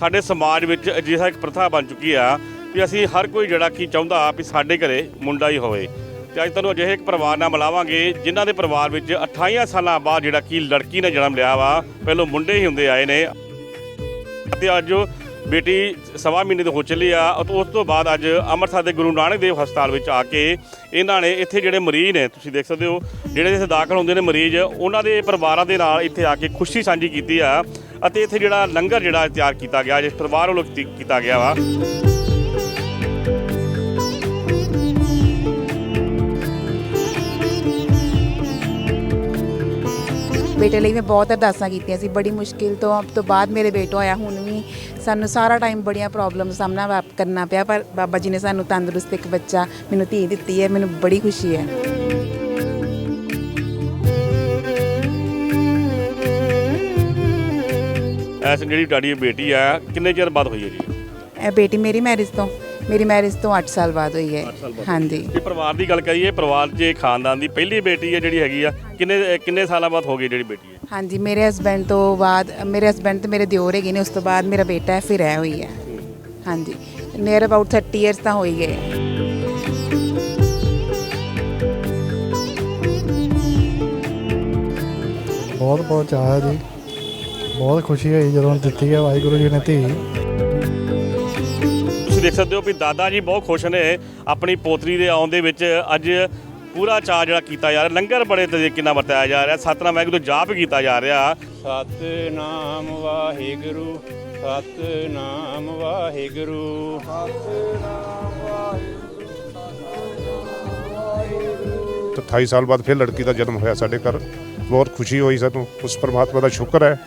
ਸਾਡੇ ਸਮਾਜ ਵਿੱਚ ਅਜਿਹਾ ਇੱਕ ਪ੍ਰਥਾ ਬਣ ਚੁੱਕੀ ਆ ਵੀ ਅਸੀਂ ਹਰ ਕੋਈ ਜਿਹੜਾ ਕੀ ਚਾਹੁੰਦਾ ਵੀ ਸਾਡੇ ਘਰੇ ਮੁੰਡਾ ਹੀ ਹੋਵੇ। ਤੇ ਅੱਜ ਤੁਹਾਨੂੰ ਅਜਿਹੇ ਇੱਕ ਪਰਿਵਾਰ ਨਾਲ ਮਿਲਾਵਾਂਗੇ ਜਿਨ੍ਹਾਂ ਦੇ ਪਰਿਵਾਰ ਵਿੱਚ 28 ਸਾਲਾਂ ਬਾਅਦ ਜਿਹੜਾ ਕੀ ਲੜਕੀ ਨੇ ਜਨਮ ਲਿਆ ਵਾ, ਪਹਿਲੋਂ ਮੁੰਡੇ ਹੀ ਹੁੰਦੇ ਆਏ ਨੇ। ਅਤੇ ਅੱਜ ਬੇਟੀ ਸਵਾ ਮਹੀਨੇ ਦੀ ਹੋ ਚੱਲੀ ਆ, ਅਤੇ ਉਸ ਤੋਂ ਬਾਅਦ ਅੱਜ ਅੰਮ੍ਰਿਤਸਰ ਦੇ ਗੁਰੂ ਨਾਨਕ ਦੇਵ ਹਸਪਤਾਲ ਵਿੱਚ ਆ ਕੇ ਇਹਨਾਂ ਨੇ ਇੱਥੇ ਜਿਹੜੇ ਮਰੀਜ਼ ਨੇ, ਤੁਸੀਂ ਦੇਖ ਸਕਦੇ ਹੋ, ਜਿਹੜੇ ਇੱਥੇ ਦਾਖਲ ਹੁੰਦੇ ਨੇ ਮਰੀਜ਼, ਉਹਨਾਂ ਦੇ ਪਰਿਵਾਰਾਂ ਦੇ ਨਾਲ ਇੱਥੇ ਆ ਕੇ ਖੁਸ਼ੀ ਸਾਂਝੀ ਕੀਤੀ ਆ ਅਤੇ ਇੱਥੇ ਜਿਹੜਾ ਲੰਗਰ ਜਿਹੜਾ ਤਿਆਰ ਕੀਤਾ ਗਿਆ, ਜਿਸ ਪਰਿਵਾਰ ਵੱਲੋਂ ਕੀਤਾ ਗਿਆ ਵਾ। ਬੇਟੇ ਲਈ ਮੈਂ ਬਹੁਤ ਅਰਦਾਸਾਂ ਕੀਤੀਆਂ ਸੀ। ਬੜੀ ਮੁਸ਼ਕਿਲ ਤੋਂ ਤੋਂ ਬਾਅਦ ਮੇਰੇ ਬੇਟਾ ਆਇਆ, ਹੁਣ ਵੀ ਸਾਨੂੰ ਸਾਰਾ ਟਾਈਮ ਬੜੀਆਂ ਪ੍ਰੋਬਲਮ ਸਾਹਮਣਾ ਕਰਨਾ ਪਿਆ ਪਰ ਬਾਬਾ ਜੀ ਨੇ ਸਾਨੂੰ ਤੰਦਰੁਸਤ ਇੱਕ ਬੱਚਾ ਮੈਨੂੰ ਧੀ ਦਿੱਤੀ ਹੈ ਮੈਨੂੰ ਬੜੀ ਖੁਸ਼ੀ ਹੈ। ਐਸ ਜਿਹੜੀ ਤੁਹਾਡੀ ਬੇਟੀ ਆ ਕਿੰਨੇ ਚਿਰ ਬਾਅਦ ਹੋਈ ਹੈ ਜੀ? ਇਹ ਬੇਟੀ ਮੇਰੀ ਮੈਰਿਜ ਤੋਂ ਮੇਰੀ ਮੈਰਿਜ ਤੋਂ 8 ਸਾਲ ਬਾਅਦ ਹੋਈ ਹੈ। ਹਾਂਜੀ। ਜੇ ਪਰਿਵਾਰ ਦੀ ਗੱਲ ਕਰੀਏ ਪਰਿਵਾਰ 'ਚ ਖਾਨਦਾਨ ਦੀ ਪਹਿਲੀ ਬੇਟੀ ਹੈ ਜਿਹੜੀ ਹੈਗੀ ਆ ਕਿੰਨੇ ਕਿੰਨੇ ਸਾਲਾਂ ਬਾਅਦ ਹੋ ਗਈ ਜਿਹੜੀ ਬੇਟੀ ਹੈ? ਹਾਂਜੀ ਮੇਰੇ ਹਸਬੈਂਡ ਤੋਂ ਬਾਅਦ ਮੇਰੇ ਹਸਬੈਂਡ ਤੇ ਮੇਰੇ ਦਿਓਰ ਹੈਗੇ ਨੇ ਉਸ ਤੋਂ ਬਾਅਦ ਮੇਰਾ ਬੇਟਾ ਹੈ ਫਿਰ ਇਹ ਹੋਈ ਹੈ। ਹਾਂਜੀ ਨੀਅਰ ਅਬਾਊਟ 30 ਇਅਰਸ ਤਾਂ ਹੋ ਹੀ ਗਏ। ਬਹੁਤ ਬਹੁਤ ਚਾਅ ਹੈ ਜੀ। ਬਹੁਤ ਖੁਸ਼ੀ ਹੋਈ ਜਦੋਂ ਦਿੱਤੀ ਹੈ ਵਾਹਿਗੁਰੂ ਜੀ ਨੇ ਧੀ। ਤੁਸੀਂ ਦੇਖ ਸਕਦੇ ਹੋ ਵੀ ਦਾਦਾ ਜੀ ਬਹੁਤ ਖੁਸ਼ ਨੇ ਆਪਣੀ ਪੋਤਰੀ ਦੇ ਆਉਣ ਦੇ ਵਿੱਚ ਅੱਜ ਪੂਰਾ ਚਾਅ ਜਿਹੜਾ ਕੀਤਾ ਜਾ ਰਿਹਾ ਲੰਗਰ ਬੜੇ ਤਰੀਕੇ ਨਾਲ ਵਰਤਾਇਆ ਜਾ ਰਿਹਾ ਸਤਨਾਮ ਵਾਹਿਗੁਰੂ ਜਾਪ ਕੀਤਾ ਜਾ ਰਿਹਾ। ਸਤਨਾਮ ਵਾਹਿਗੁਰੂ ਸਤਨਾਮ ਵਾਹਿਗੁਰੂ। ਤੇ 28 ਸਾਲ ਬਾਅਦ ਫਿਰ ਲੜਕੀ ਦਾ ਜਨਮ ਹੋਇਆ ਸਾਡੇ ਘਰ। ਬਹੁਤ ਖੁਸ਼ੀ ਹੋਈ ਸਾਨੂੰ ਉਸ ਪਰਮਾਤਮਾ ਦਾ ਸ਼ੁਕਰ ਹੈ